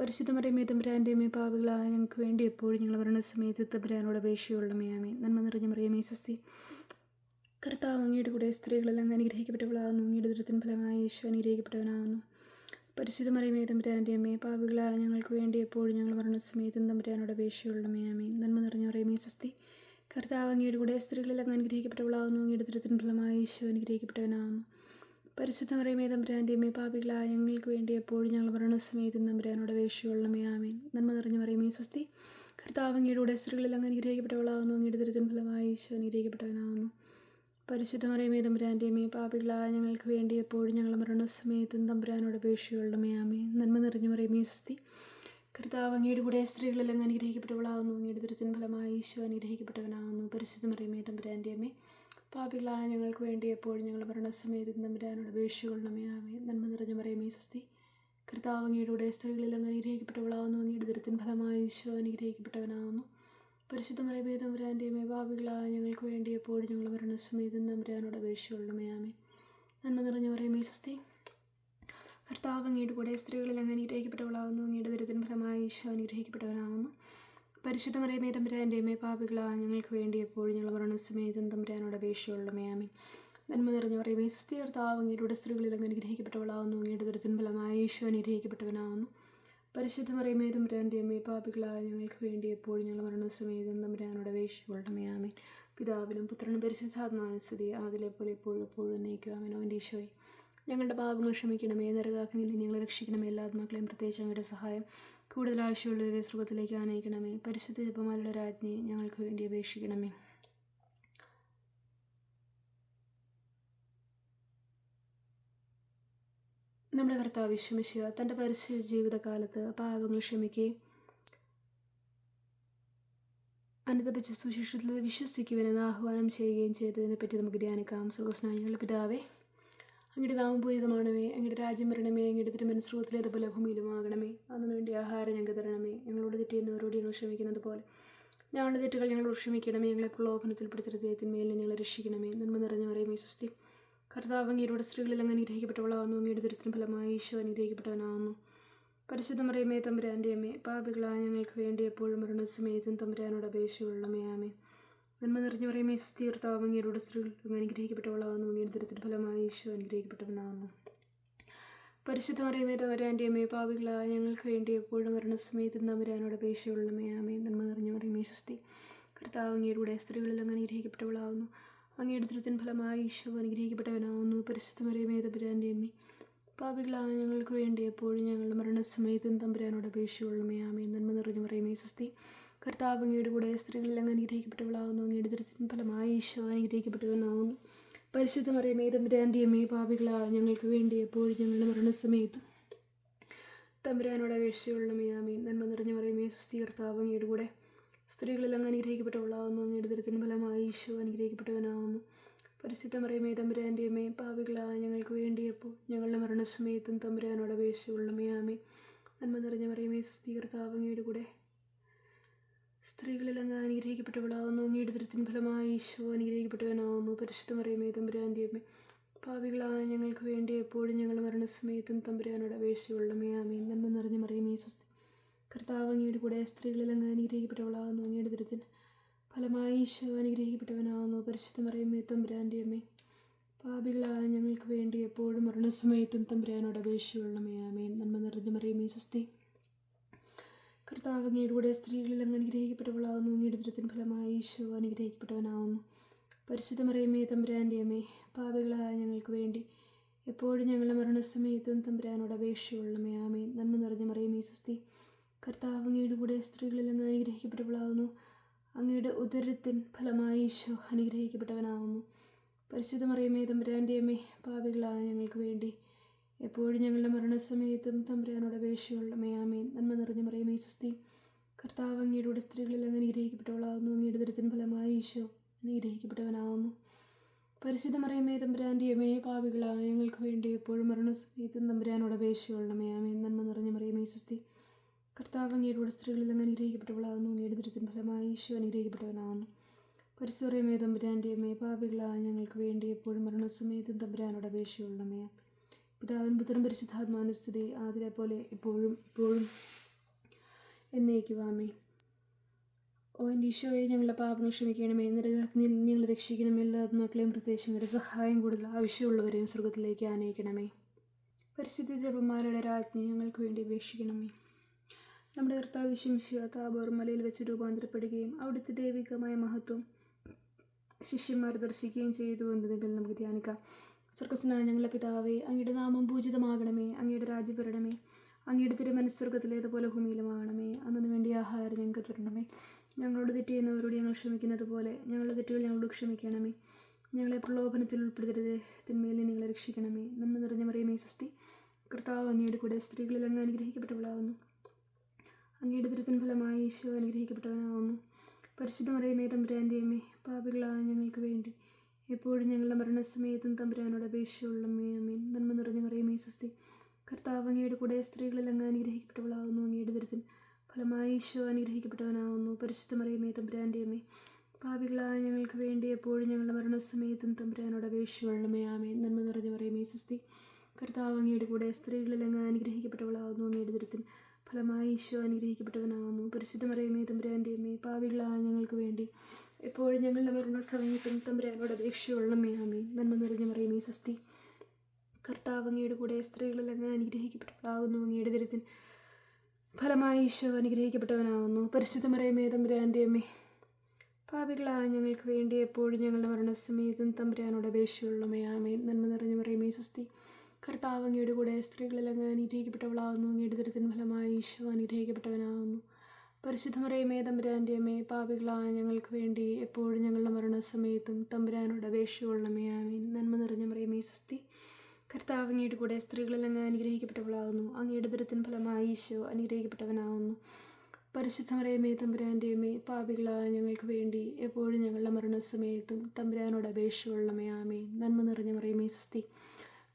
പരിശുദ്ധമറിയമേ തമ്പുരാന്റെ അമ്മേ പാവികളായ ഞങ്ങൾക്ക് വേണ്ടി എപ്പോഴും ഞങ്ങൾ വരണ സമയത്ത് തമ്പുരാനോട് അപേക്ഷയുള്ളമേ അമ്മേ നന്മ നിറഞ്ഞ മറിയമേ സ്വസ്തി. കർത്താവ് അങ്ങയുടെ കൂടെ സ്ത്രീകളെല്ലാം അനുഗ്രഹിക്കപ്പെട്ടവളാകുന്നു. അങ്ങയുടെ ദുരിതത്തിന് ഫലമായി ഈശോ അനുഗ്രഹിക്കപ്പെട്ടവനാകുന്നു. പരിശുദ്ധമറിയമേ തമ്പുരാന്റെ അമ്മേ പാവികളായ ഞങ്ങൾക്ക് വേണ്ടി എപ്പോഴും ഞങ്ങൾ മരണസമയത്തും തമ്പുരാനോട് അപേക്ഷയുള്ളമേ അമ്മേ നന്മ നിറഞ്ഞ മറിയമേ സ്വസ്തി. കർത്താവ് അങ്ങയുടെ കൂടെ സ്ത്രീകളെല്ലാം അനുഗ്രഹിക്കപ്പെട്ടവളാകുന്നു. അങ്ങയുടെ ദുരിതത്തിന് ഫലമായി ഈശോ അനുഗ്രഹിക്കപ്പെട്ടവനാകുന്നു. പരിശുദ്ധമറിയമേ തമ്പുരാന്റെ അമ്മേ പാപികളായ ഞങ്ങൾക്ക് വേണ്ടി എപ്പോഴും ഞങ്ങൾ മരണസമയത്തും തമ്പുരാനോട് അപേക്ഷയുള്ളമേ ആമേൻ. നന്മ നിറഞ്ഞു മറിയമേ സ്വസ്തി. കർത്താവ് അങ്ങയുടെ സ്ത്രീകളിൽ അങ്ങ് അനുഗ്രഹിക്കപ്പെട്ടവളാകുന്നു അങ്ങയുടെ ദുരിതം ഫലമായി ഈശോ അനുഗ്രഹിക്കപ്പെട്ടവനാകുന്നു പരിശുദ്ധമറിയമേ തമ്പുരാന്റെ അമ്മേ പാപികളായ ഞങ്ങൾക്ക് വേണ്ടി എപ്പോഴും ഞങ്ങൾ മരണസമയത്തും തമ്പുരാനോട് അപേക്ഷയുള്ളമേ മേയാമേ നന്മ നിറഞ്ഞു മറിയമേ സ്വസ്തി. കർത്താവ് അങ്ങയുടെ കൂടെ സ്ത്രീകളിൽ അങ്ങ് അനുഗ്രഹിക്കപ്പെട്ടവളാകുന്നു അങ്ങയുടെ ദുരിതം ഫലമായി ഈശോ അനുഗ്രഹിക്കപ്പെട്ടവനാകുന്നു പരിശുദ്ധമറിയമേ തമ്പുരാന്റെ അമ്മേ പാപികളായ ഞങ്ങൾക്ക് വേണ്ടി എപ്പോഴും ഞങ്ങൾ മരണസമയത്തും തമ്പുരാനോട് അപേക്ഷയുള്ളമേ ആമേ. നന്മ നിറഞ്ഞു പറയുമേ സ്വസ്തി. കൂടെ സ്ത്രീകളിൽ അങ്ങ് അനുഗ്രഹിക്കപ്പെട്ടവളാവുന്നു. അങ്ങയുടെ ദൃത്തിൻ ഫലമായി ഈശോ അനുഗ്രഹിക്കപ്പെട്ടവനാവുന്നു. പരിശുദ്ധമറിയമേ തമ്പുരാന്റെ അമ്മേ പാപികളായ ഞങ്ങൾക്ക് വേണ്ടി എപ്പോഴും ഞങ്ങൾ മരണസമയത്തും തമ്പുരാനോട് അപേക്ഷയുള്ളമേ ആമേ. നന്മ നിറഞ്ഞു പറയുമേ സ്വസ്തി. കർത്താവ് അങ്ങയുടെ കൂടെ സ്ത്രീകളിൽ അങ്ങ് അനുഗ്രഹിക്കപ്പെട്ടവളാകുന്നു അങ്ങയുടെ ദരിദ്രൻ ഫലമായി ഈശോ അനുഗ്രഹിക്കപ്പെട്ടവനാകുന്നു പരിശുദ്ധമറിയമേ തമ്പുരാന്റെ അമ്മേ പാപികളാ ഞങ്ങൾക്ക് വേണ്ടി എപ്പോഴും ഞങ്ങൾ മരണസമയത്തും തമ്പുരാനോട് അപേക്ഷയുള്ള മേയാമി നന്മ നിറഞ്ഞ പറയുമേ സ്വസ്തി കർത്താവ് അങ്ങയുടെ സ്ത്രീകളിൽ അങ്ങ് അനുഗ്രഹിക്കപ്പെട്ടവളാവുന്നു അങ്ങയുടെ ദരിദ്രൻ ഈശോ അനുഗ്രഹിക്കപ്പെട്ടവനാവുന്നു. പരിശുദ്ധ മറിയമേ തമ്പുരാന്റെ അമ്മേ പാപികളാ ഞങ്ങൾക്ക് വേണ്ടി എപ്പോഴും ഞങ്ങൾ മരണസമയത്തും തമ്പുരാനോട് അപേക്ഷയുള്ള മേയാമി പിതാവിനും പുത്രനും പരിശുദ്ധാത്മാനുസ്തുതി അതിലെ പോലെ എപ്പോഴും എപ്പോഴും നയിക്കുക അവനവന്റെ ഈശോയെ ഞങ്ങളുടെ പാപങ്ങൾ ക്ഷമിക്കണമേ നരകാഗ്നിയിൽ ഞങ്ങളെ രക്ഷിക്കണമേ എല്ലാ ആത്മാക്കളെയും പ്രത്യേകിച്ച് അങ്ങയുടെ സഹായം. കൂടുതൽ ആവശ്യമുള്ളവരെ സുഖത്തിലേക്ക് ആനയിക്കണമേ. പരിശുദ്ധ ജപമാരുടെ രാജ്ഞി ഞങ്ങൾക്ക് വേണ്ടി അപേക്ഷിക്കണമേ. നമ്മുടെ കർത്താവ് വിശ്വമിശുക തന്റെ പരിശുദ്ധ ജീവിതകാലത്ത് പാപങ്ങൾ ക്ഷമിക്കുകയും അനുദപിച്ച സുശിക്ഷത്തിൽ വിശ്വസിക്കുവാനെന്ന് ആഹ്വാനം ചെയ്യുകയും ചെയ്തതിനെപ്പറ്റി നമുക്ക് ധ്യാനിക്കാം. സുഖസ്നാനികളുടെ പിതാവേ അങ്ങയുടെ നാമപൂരിതമാണമേ അങ്ങയുടെ രാജ്യം വരണമേ അങ്ങയുടെ തിരുമനസ്രോത്തിലേതുപോലെ ഭൂമിയിലുമാകണമേ അതിനു വേണ്ടി ആഹാരം ഞങ്ങൾക്ക് തരണമേ. ഞങ്ങളോട് തെറ്റിയുന്നവരോട് ഞങ്ങൾ ക്ഷമിക്കുന്നത് പോലെ ഞങ്ങളുടെ തെറ്റുകൾ ഞങ്ങളോട് ക്ഷമിക്കണമേ. ഞങ്ങളെ പ്രലോഭനത്തിൽപ്പെടുത്തരുതേത്തിന്മേൽ ഞങ്ങളെ രക്ഷിക്കണമേ. നന്മ നിറഞ്ഞു പറയുമേ സുസ്തി കർത്താവ് അങ്ങയുടെ സ്ത്രീകളിൽ അങ്ങ് അനുഗ്രഹിക്കപ്പെട്ടവളാകുന്നു. അങ്ങയുടെ ദരിദ്രത്തിന് ഫലമായി ഈശോ അനുഗ്രഹിക്കപ്പെട്ടവനാകുന്നു. പരിശുദ്ധ മറിയമേ തമ്പുരാന്റെ അമ്മേ. പാപികളായ ഞങ്ങൾക്ക് വേണ്ടി എപ്പോഴും മരണസമയത്തും തമ്പുരാനോട് അപേക്ഷയുള്ളമേ ആമേ നന്മ നിറഞ്ഞു പറയുമേ സുസ്ഥി കർത്താവ് അങ്ങയുടെ സ്ത്രീകൾ അങ്ങ് അനുഗ്രഹിക്കപ്പെട്ടവളാകുന്നു അങ്ങയുടെ ദരിദ്രത്തിന് ഫലമായി യേശു അനുഗ്രഹിക്കപ്പെട്ടവനാകുന്നു. പരിശുദ്ധ മറിയമേ തമ്പുരാന്റെ അമ്മയെ പാവികളായ ഞങ്ങൾക്ക് വേണ്ടി എപ്പോഴും മരണസമയത്തും തമ്പുരാനോട് അപേക്ഷയുള്ളമേ ആമേ നന്മ നിറഞ്ഞു പറയുമേ സുസ്ഥി കർത്താവ് അങ്ങയുടെ സ്ത്രീകളിലും അനുഗ്രഹിക്കപ്പെട്ടവളാകുന്നു അങ്ങയുടെ ദുരിതത്തിന് ഫലമായി യേശു അനുഗ്രഹിക്കപ്പെട്ടവനാവുന്നു പരിശുദ്ധ മറിയമേ തമ്പുരാന്റെ അമ്മ പാപികളായ ഞങ്ങൾക്ക് വേണ്ടി എപ്പോഴും ഞങ്ങളുടെ മരണസമയത്തും തമ്പുരാനോട് അപേക്ഷയുള്ളമേ ആമേ നന്മ നിറഞ്ഞു പറയുമേ സുസ്തി കർത്താവ് അങ്ങയുടെ കൂടെ സ്ത്രീകളിൽ അനുഗ്രഹിക്കപ്പെട്ടവളാകുന്നു. അങ്ങയുടെ ദൃത്തിൻ ഫലമായി ഈശോ അനുഗ്രഹിക്കപ്പെട്ടവനാകുന്നു. പരിശുദ്ധ മറിയമേ തമ്പുരാന്റെ അമ്മയെ പാപികളാ ഞങ്ങൾക്ക് വേണ്ടി എപ്പോഴും ഞങ്ങളുടെ മരണസമയത്ത് തമ്പുരാനോട് അപേക്ഷയുള്ളമേ ആമേ നന്മ നിറഞ്ഞു പറയുമേ സുസ്തി കർത്താവ് അങ്ങയുടെ കൂടെ സ്ത്രീകളിൽ അങ്ങ് അനുഗ്രഹിക്കപ്പെട്ടവളാകുന്നു. അങ്ങയുടെ ദൃത്തിന് ഫലമായി ഈശോ അനുഗ്രഹിക്കപ്പെട്ടവനാകുന്നു. പരിശുദ്ധ മറിയമേ തമ്പുരാന്റെ അമ്മേ പാപികളാ ഞങ്ങൾക്ക് വേണ്ടിയപ്പോൾ ഞങ്ങളുടെ മരണസമയത്തും തമ്പുരാനോട് അപേക്ഷയുള്ളമേ ആമേ നന്മ നിറഞ്ഞ മറിയമേ സുസ്ഥീകർത്താവ് അങ്ങയുടെ കൂടെ സ്ത്രീകളിൽ അനുഗ്രഹിക്കപ്പെട്ടവളാവുന്നു അങ്ങയുടെ ദൃത്തിന് ഫലമായി ഈശോ അനുഗ്രഹിക്കപ്പെട്ടവനാകുന്നു പരിശുദ്ധ മറിയമേ തമ്പുരാന്റെ അമ്മേ. പാവികളായ ഞങ്ങൾക്ക് വേണ്ടി എപ്പോഴും ഞങ്ങൾ മരണസമയത്തും തമ്പുരാനോട് അപേക്ഷയുള്ളമേ ആമേ നന്മ നിറഞ്ഞ മറിയമേ സ്വസ്തി. കർത്താവ് അങ്ങയുടെ കൂടെ സ്ത്രീകളെല്ലാം അനുഗ്രഹിക്കപ്പെട്ടവളാവുന്നു. അങ്ങയുടെ ദൃത്തിന് ഫലമായി ഈശോ അനുഗ്രഹിക്കപ്പെട്ടവനാകുന്നു പരിശുദ്ധ മറിയമ്മേ തമ്പുരാന്റെ അമ്മേ. പാപികളായ ഞങ്ങൾക്ക് വേണ്ടി എപ്പോഴും മരണസമയത്തും തമ്പുരാനോട് അപേക്ഷയുള്ളമേ മേയാമേ നന്മ നിറഞ്ഞ മറിയമേ സ്വസ്തി. കർത്താവ് അങ്ങയുടെ കൂടെ സ്ത്രീകളിൽ അങ്ങ് അനുഗ്രഹിക്കപ്പെട്ടവളാകുന്നു അങ്ങയുടെ ദൃത്തിന് ഫലമായി ഈശോ അനുഗ്രഹിക്കപ്പെട്ടവനാകുന്നു പരിശുദ്ധ മറിയമ്മേ തമ്പുരാന്റെ അമ്മേ പാപികളായ ഞങ്ങൾക്ക് വേണ്ടി എപ്പോഴും ഞങ്ങളുടെ മരണസമയത്തും തമ്പുരാനോട് അപേക്ഷയുള്ളമേ ആമേ നന്മ നിറഞ്ഞ മറിയമേ സ്വസ്തി കർത്താവ് അങ്ങയുടെ കൂടെ സ്ത്രീകളിൽ അങ്ങ് അനുഗ്രഹിക്കപ്പെട്ടവളാകുന്നു അങ്ങയുടെ ഉദരത്തിൻ ഫലമായി ഈശോ അനുഗ്രഹിക്കപ്പെട്ടവനാകുന്നു പരിശുദ്ധ മറിയമേ തമ്പുരാന്റെ അമ്മേ പാപികളായ ഞങ്ങൾക്ക് വേണ്ടി എപ്പോഴും ഞങ്ങളുടെ മരണസമയത്തും തമ്പുരാനോട് അപേക്ഷയുള്ളമേ ആമേൻ. നന്മ നിറഞ്ഞ മറിയമേ സുസ്തി കർത്താവ് അങ്ങയുടെ സ്ത്രീകളിൽ അങ്ങ് അനുഗ്രഹിക്കപ്പെട്ടവളാകുന്നു അങ്ങയുടെ ദുരിതത്തിന് ഫലമായി ഈശോ അനുഗ്രഹിക്കപ്പെട്ടവനാവുന്നു പരിശുദ്ധ മറിയമേ തമ്പുരാന്റെ അമേ പാപികളായ ഞങ്ങൾക്ക് വേണ്ടി എപ്പോഴും മരണസമയത്തും തമ്പുരാനോട് അപേക്ഷയുള്ളമേ ആമേൻ. നന്മ നിറഞ്ഞ മറിയമേ സുസ്തി കർത്താവ് അങ്ങയുടെ സ്ത്രീകളിൽ അങ്ങ് അനുഗ്രഹിക്കപ്പെട്ടവളാകുന്നു അങ്ങയുടെ ദുരിതത്തിന് ഫലമായി ഈശോ അനുഗ്രഹിക്കപ്പെട്ടവനാവുന്നു പരിശുദ്ധമേ തമ്പുരാന്റെ അമ്മേ പാപികളായ ഞങ്ങൾക്ക് വേണ്ടി എപ്പോഴും മരണസമയത്തും തമ്പുരാനോട് അപേക്ഷയുള്ളമേ പിതാവിൻ പുത്രൻ പരിശുദ്ധാത്മാനുസ്തുതി ആതിരെ പോലെ ഇപ്പോഴും ഇപ്പോഴും എന്നേക്കുവാമേ. ഓ എന്റെ ഈശോയെ ഞങ്ങളുടെ പാപങ്ങൾ ക്ഷമിക്കണമേ. നരകാഗ്നിയിൽ ഞങ്ങൾ രക്ഷിക്കണമേ. എല്ലാ ആത്മാക്കളെയും പ്രത്യേകിച്ച് ഞങ്ങളുടെ സഹായം കൂടുതൽ ആവശ്യമുള്ളവരെയും സ്വർഗത്തിലേക്ക് ആനയിക്കണമേ. പരിശുദ്ധ ജപന്മാരുടെ രാജ്ഞി ഞങ്ങൾക്ക് വേണ്ടി അപേക്ഷിക്കണമേ. നമ്മുടെ കർത്താവ് ശംശിയ താബോർ മലയിൽ വെച്ച് രൂപാന്തരപ്പെടുകയും അവിടുത്തെ ദൈവികമായ മഹത്വം ശിഷ്യന്മാർ ദർശിക്കുകയും ചെയ്തു എന്നതിൽ നമുക്ക് ധ്യാനിക്കാം. സ്വർഗസ്നായ ഞങ്ങളുടെ പിതാവേ അങ്ങയുടെ നാമം പൂജിതമാകണമേ അങ്ങയുടെ രാജ്യം വരണമേ അങ്ങയുടെ തിരുമനസ്വർഗത്തിലേതുപോലെ ഭൂമിയിലുമാകണമേ അന്നു വേണ്ടി ആഹാരം ഞങ്ങൾക്ക് തരണമേ. ഞങ്ങളോട് തെറ്റ് ചെയ്യുന്നവരോട് ഞങ്ങൾ ക്ഷമിക്കുന്നത് പോലെ ഞങ്ങളുടെ തെറ്റുകൾ ഞങ്ങളോട് ക്ഷമിക്കണമേ. ഞങ്ങളെ പ്രലോഭനത്തിൽ ഉൾപ്പെടുത്തരുത് തിന്മയിൽ നിങ്ങളെ രക്ഷിക്കണമേ. നന്മ നിറഞ്ഞ മറിയമേ സ്വസ്തി. കർത്താവ് അങ്ങയുടെ കൂടെ സ്ത്രീകളിൽ അങ്ങ് അനുഗ്രഹിക്കപ്പെട്ടവളാകുന്നു. അങ്ങയുടെ തിരുത്തിൻ ഫലമായി ഈശോ അനുഗ്രഹിക്കപ്പെട്ടവനാകുന്നു. പരിശുദ്ധ മറിയമേ തമ്പുരാന്റെ അമ്മേ പാപികളായ ഞങ്ങൾക്ക് വേണ്ടി എപ്പോഴും ഞങ്ങളുടെ മരണസമയത്തും തമ്പുരാനോട് അപേക്ഷയുള്ള അമ്മേൻ നന്മ നിറഞ്ഞ മറിയമേ സ്വസ്തി. കർത്താവ് അങ്ങയുടെ കൂടെ സ്ത്രീകളിൽ അങ്ങ് അനുഗ്രഹിക്കപ്പെട്ടവളാകുന്നു അങ്ങയുടെ ദരിദ്രൻ ഫലമായി ഈശോ അനുഗ്രഹിക്കപ്പെട്ടവനാകുന്നു പരിശുദ്ധ മറിയമേ തമ്പുരാന്റെ അമ്മേ. പാപികളായ ഞങ്ങൾക്ക് വേണ്ടി എപ്പോഴും ഞങ്ങളുടെ മരണസമയത്തും തമ്പുരാനോട് അപേക്ഷയുള്ളമേ ആമേ നന്മ നിറഞ്ഞ മറിയമേ സ്വസ്തി. കർത്താവ് അങ്ങയുടെ കൂടെ സ്ത്രീകളിൽ അങ്ങ് അനുഗ്രഹിക്കപ്പെട്ടവളാകുന്നു അങ്ങയുടെ ദരിദ്രൻ ഫലമായി ഈശോ അനുഗ്രഹിക്കപ്പെട്ടവനാകുന്നു പരിശുദ്ധ മറിയമേ തമ്പുരാന്റെ അമ്മേ. പാവികളായ ഞങ്ങൾക്ക് വേണ്ടി എപ്പോഴും ഞങ്ങളുടെ മരണസമയത്തും തമ്പുരാനോട് അപേക്ഷയുള്ളമേ ആമേ നന്മ നിറഞ്ഞ മറിയമേ സ്വസ്തി. കർത്താവ് അങ്ങയുടെ കൂടെ സ്ത്രീകളിൽ അങ്ങ് അനുഗ്രഹിക്കപ്പെട്ടവളാകുന്നു. അങ്ങയുടെ ദരിദ്രൻ ഫലമായി ഈശോ അനുഗ്രഹിക്കപ്പെട്ടവനാകുന്നു. പരിശുദ്ധ മറിയമേ തമ്പുരാന്റെ അമ്മേ. ഞങ്ങൾക്ക് വേണ്ടി എപ്പോഴും ഞങ്ങളുടെ മരണസമയത്തും തമ്പുരാനോട് അപേക്ഷയുള്ളമേ ആമേ നന്മ നിറഞ്ഞ മറിയമേ സ്വസ്തി. കർത്താവ് അങ്ങയുടെ കൂടെ സ്ത്രീകളിൽ അങ്ങ് അനുഗ്രഹിക്കപ്പെട്ടവളാകുന്നു. അങ്ങയുടെ ദരിദ്രൻ ഫലമായി ഈശോ അനുഗ്രഹിക്കപ്പെട്ടവനാകുന്നു. പരിശുദ്ധ മറിയമേ തമ്പുരാന്റെ അമ്മേ പാപികളായ ഞങ്ങൾക്ക് വേണ്ടി എപ്പോഴും ഞങ്ങളുടെ മരണസമയത്തും തമ്പുരാനോട് അപേക്ഷയുള്ളമേ ആമീൻ. നന്മ നിറഞ്ഞ മറിയമേ സ്വസ്തി. കർത്താവ് അങ്ങയുടെ കൂടെ സ്ത്രീകളിൽ അങ്ങ് അനുഗ്രഹിക്കപ്പെട്ടവളാകുന്നു അങ്ങയുടെ ദുരത്തിൻ ഫലമായി ഈശോ അനുഗ്രഹിക്കപ്പെട്ടവനാകുന്നു പരിശുദ്ധ മറിയമേ തമ്പുരാന്റെ അമ്മേ പാപികളായ ഞങ്ങൾക്ക് വേണ്ടി എപ്പോഴും ഞങ്ങളുടെ മരണസമയത്തും തമ്പുരാനോട് അപേക്ഷയുള്ളമേ ആമേ നന്മ നിറഞ്ഞ മറിയമേ സ്വസ്തി.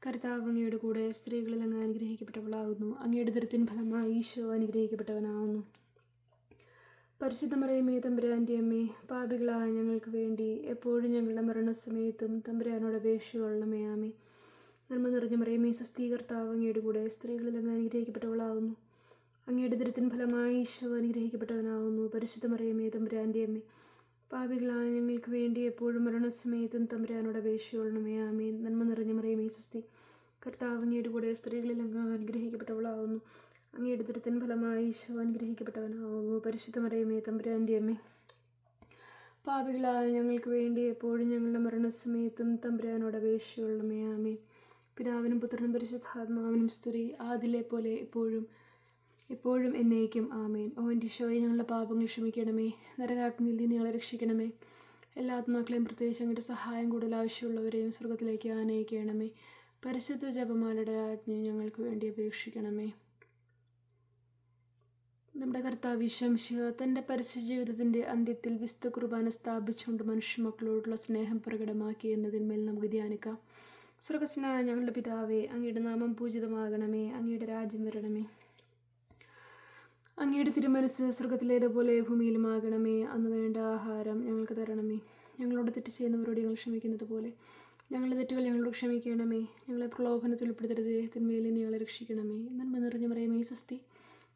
കർത്താവ് അങ്ങയുടെ കൂടെ സ്ത്രീകളിൽ അങ്ങ് അനുഗ്രഹിക്കപ്പെട്ടവളാകുന്നു അങ്ങയുടെ ദുരത്തിൻ ഫലമായി ഈശോ അനുഗ്രഹിക്കപ്പെട്ടവനാകുന്നു പരിശുദ്ധ മറിയമേ തമ്പുരാന്റെ അമ്മേ പാപികളായ ഞങ്ങൾക്ക് വേണ്ടി എപ്പോഴും ഞങ്ങളുടെ മരണസമയത്തും തമ്പുരാനോട് അപേക്ഷയുള്ളമേ ആമേ നന്മ നിറഞ്ഞ മറിയമേ സ്വസ്ഥീകർത്താവ് അങ്ങയുടെ കൂടെ സ്ത്രീകളിൽ അങ്ങ് അനുഗ്രഹിക്കപ്പെട്ടവളാകുന്നു. അങ്ങയുടെ ദുരിതൻ ഫലമായി ഈശോ അനുഗ്രഹിക്കപ്പെട്ടവനാകുന്നു. പരിശുദ്ധ മറിയമേ തമ്പുരാന്റെ അമ്മേ പാപികളായ ഞങ്ങൾക്ക് വേണ്ടി എപ്പോഴും മരണസമയത്തും തമ്പുരാനോട് അപേക്ഷയുള്ളമേ ആമേ നന്മ നിറഞ്ഞ മറിയമേ സ്വസ്തി. കർത്താവ് അങ്ങയുടെ കൂടെ സ്ത്രീകളിൽ അങ്ങ് അനുഗ്രഹിക്കപ്പെട്ടവളാകുന്നു. അങ്ങയുടെ ദുരിതൻ ഫലമായി ഈശോ അനുഗ്രഹിക്കപ്പെട്ടവനാകുന്നു പരിശുദ്ധ മറിയമേ തമ്പുരാന്റെ അമ്മേ. പാപികളായ ഞങ്ങൾക്ക് വേണ്ടി എപ്പോഴും ഞങ്ങളുടെ മരണസമയത്തും തമ്പുരാനോട് അപേക്ഷയുള്ളമേ ആമേ പിതാവിനും പുത്രനും പരിശുദ്ധാത്മാവിനും സ്തുതി. ആദിലെ പോലെ എപ്പോഴും എപ്പോഴും എന്നേക്കും. ആമേൻ. ഓ എന്റെ ഈശോയെ ഞങ്ങളുടെ പാപങ്ങൾ ക്ഷമിക്കണമേ. നരകാഗ്നിയിൽ ഞങ്ങളെ രക്ഷിക്കണമേ. എല്ലാ ആത്മാക്കളെയും പ്രത്യേകിച്ച് അങ്ങയുടെ സഹായം കൂടുതൽ ആവശ്യമുള്ളവരെയും സ്വർഗത്തിലേക്ക് ആനയിക്കണമേ. പരിശുദ്ധ ജപമാലയുടെ രാജ്ഞി ഞങ്ങൾക്ക് വേണ്ടി അപേക്ഷിക്കണമേ. നമ്മുടെ കർത്താവ് വിശംശിക തന്റെ പരസ്യ ജീവിതത്തിന്റെ അന്ത്യത്തിൽ വിശുദ്ധ കുർബാന സ്ഥാപിച്ചുകൊണ്ട് മനുഷ്യ മക്കളോടുള്ള സ്നേഹം പ്രകടമാക്കി എന്നതിന്മേൽ നമുക്ക് ധ്യാനിക്കാം. സ്വർഗസ്നായ ഞങ്ങളുടെ പിതാവേ അങ്ങയുടെ നാമം പൂജിതമാകണമേ അങ്ങയുടെ രാജ്യം വരണമേ. അങ്ങയുടെ തിരുമനസ് സ്വർഗത്തിലേതുപോലെ ഭൂമിയിലുമാകണമേ. അന്ന് വേണ്ട ആഹാരം ഞങ്ങൾക്ക് തരണമേ. ഞങ്ങളോട് തെറ്റ് ചെയ്യുന്നവരോട് ഞങ്ങൾ ക്ഷമിക്കുന്നത് പോലെ ഞങ്ങളുടെ തെറ്റുകൾ ഞങ്ങളോട് ക്ഷമിക്കണമേ. ഞങ്ങളെ പ്രലോഭനത്തിൽ ഉൾപ്പെടുത്തരുത്. തിന്മയിൽ ഞങ്ങളെ രക്ഷിക്കണമേ. നന്മ നിറഞ്ഞു പറയുമേ സ്വസ്തി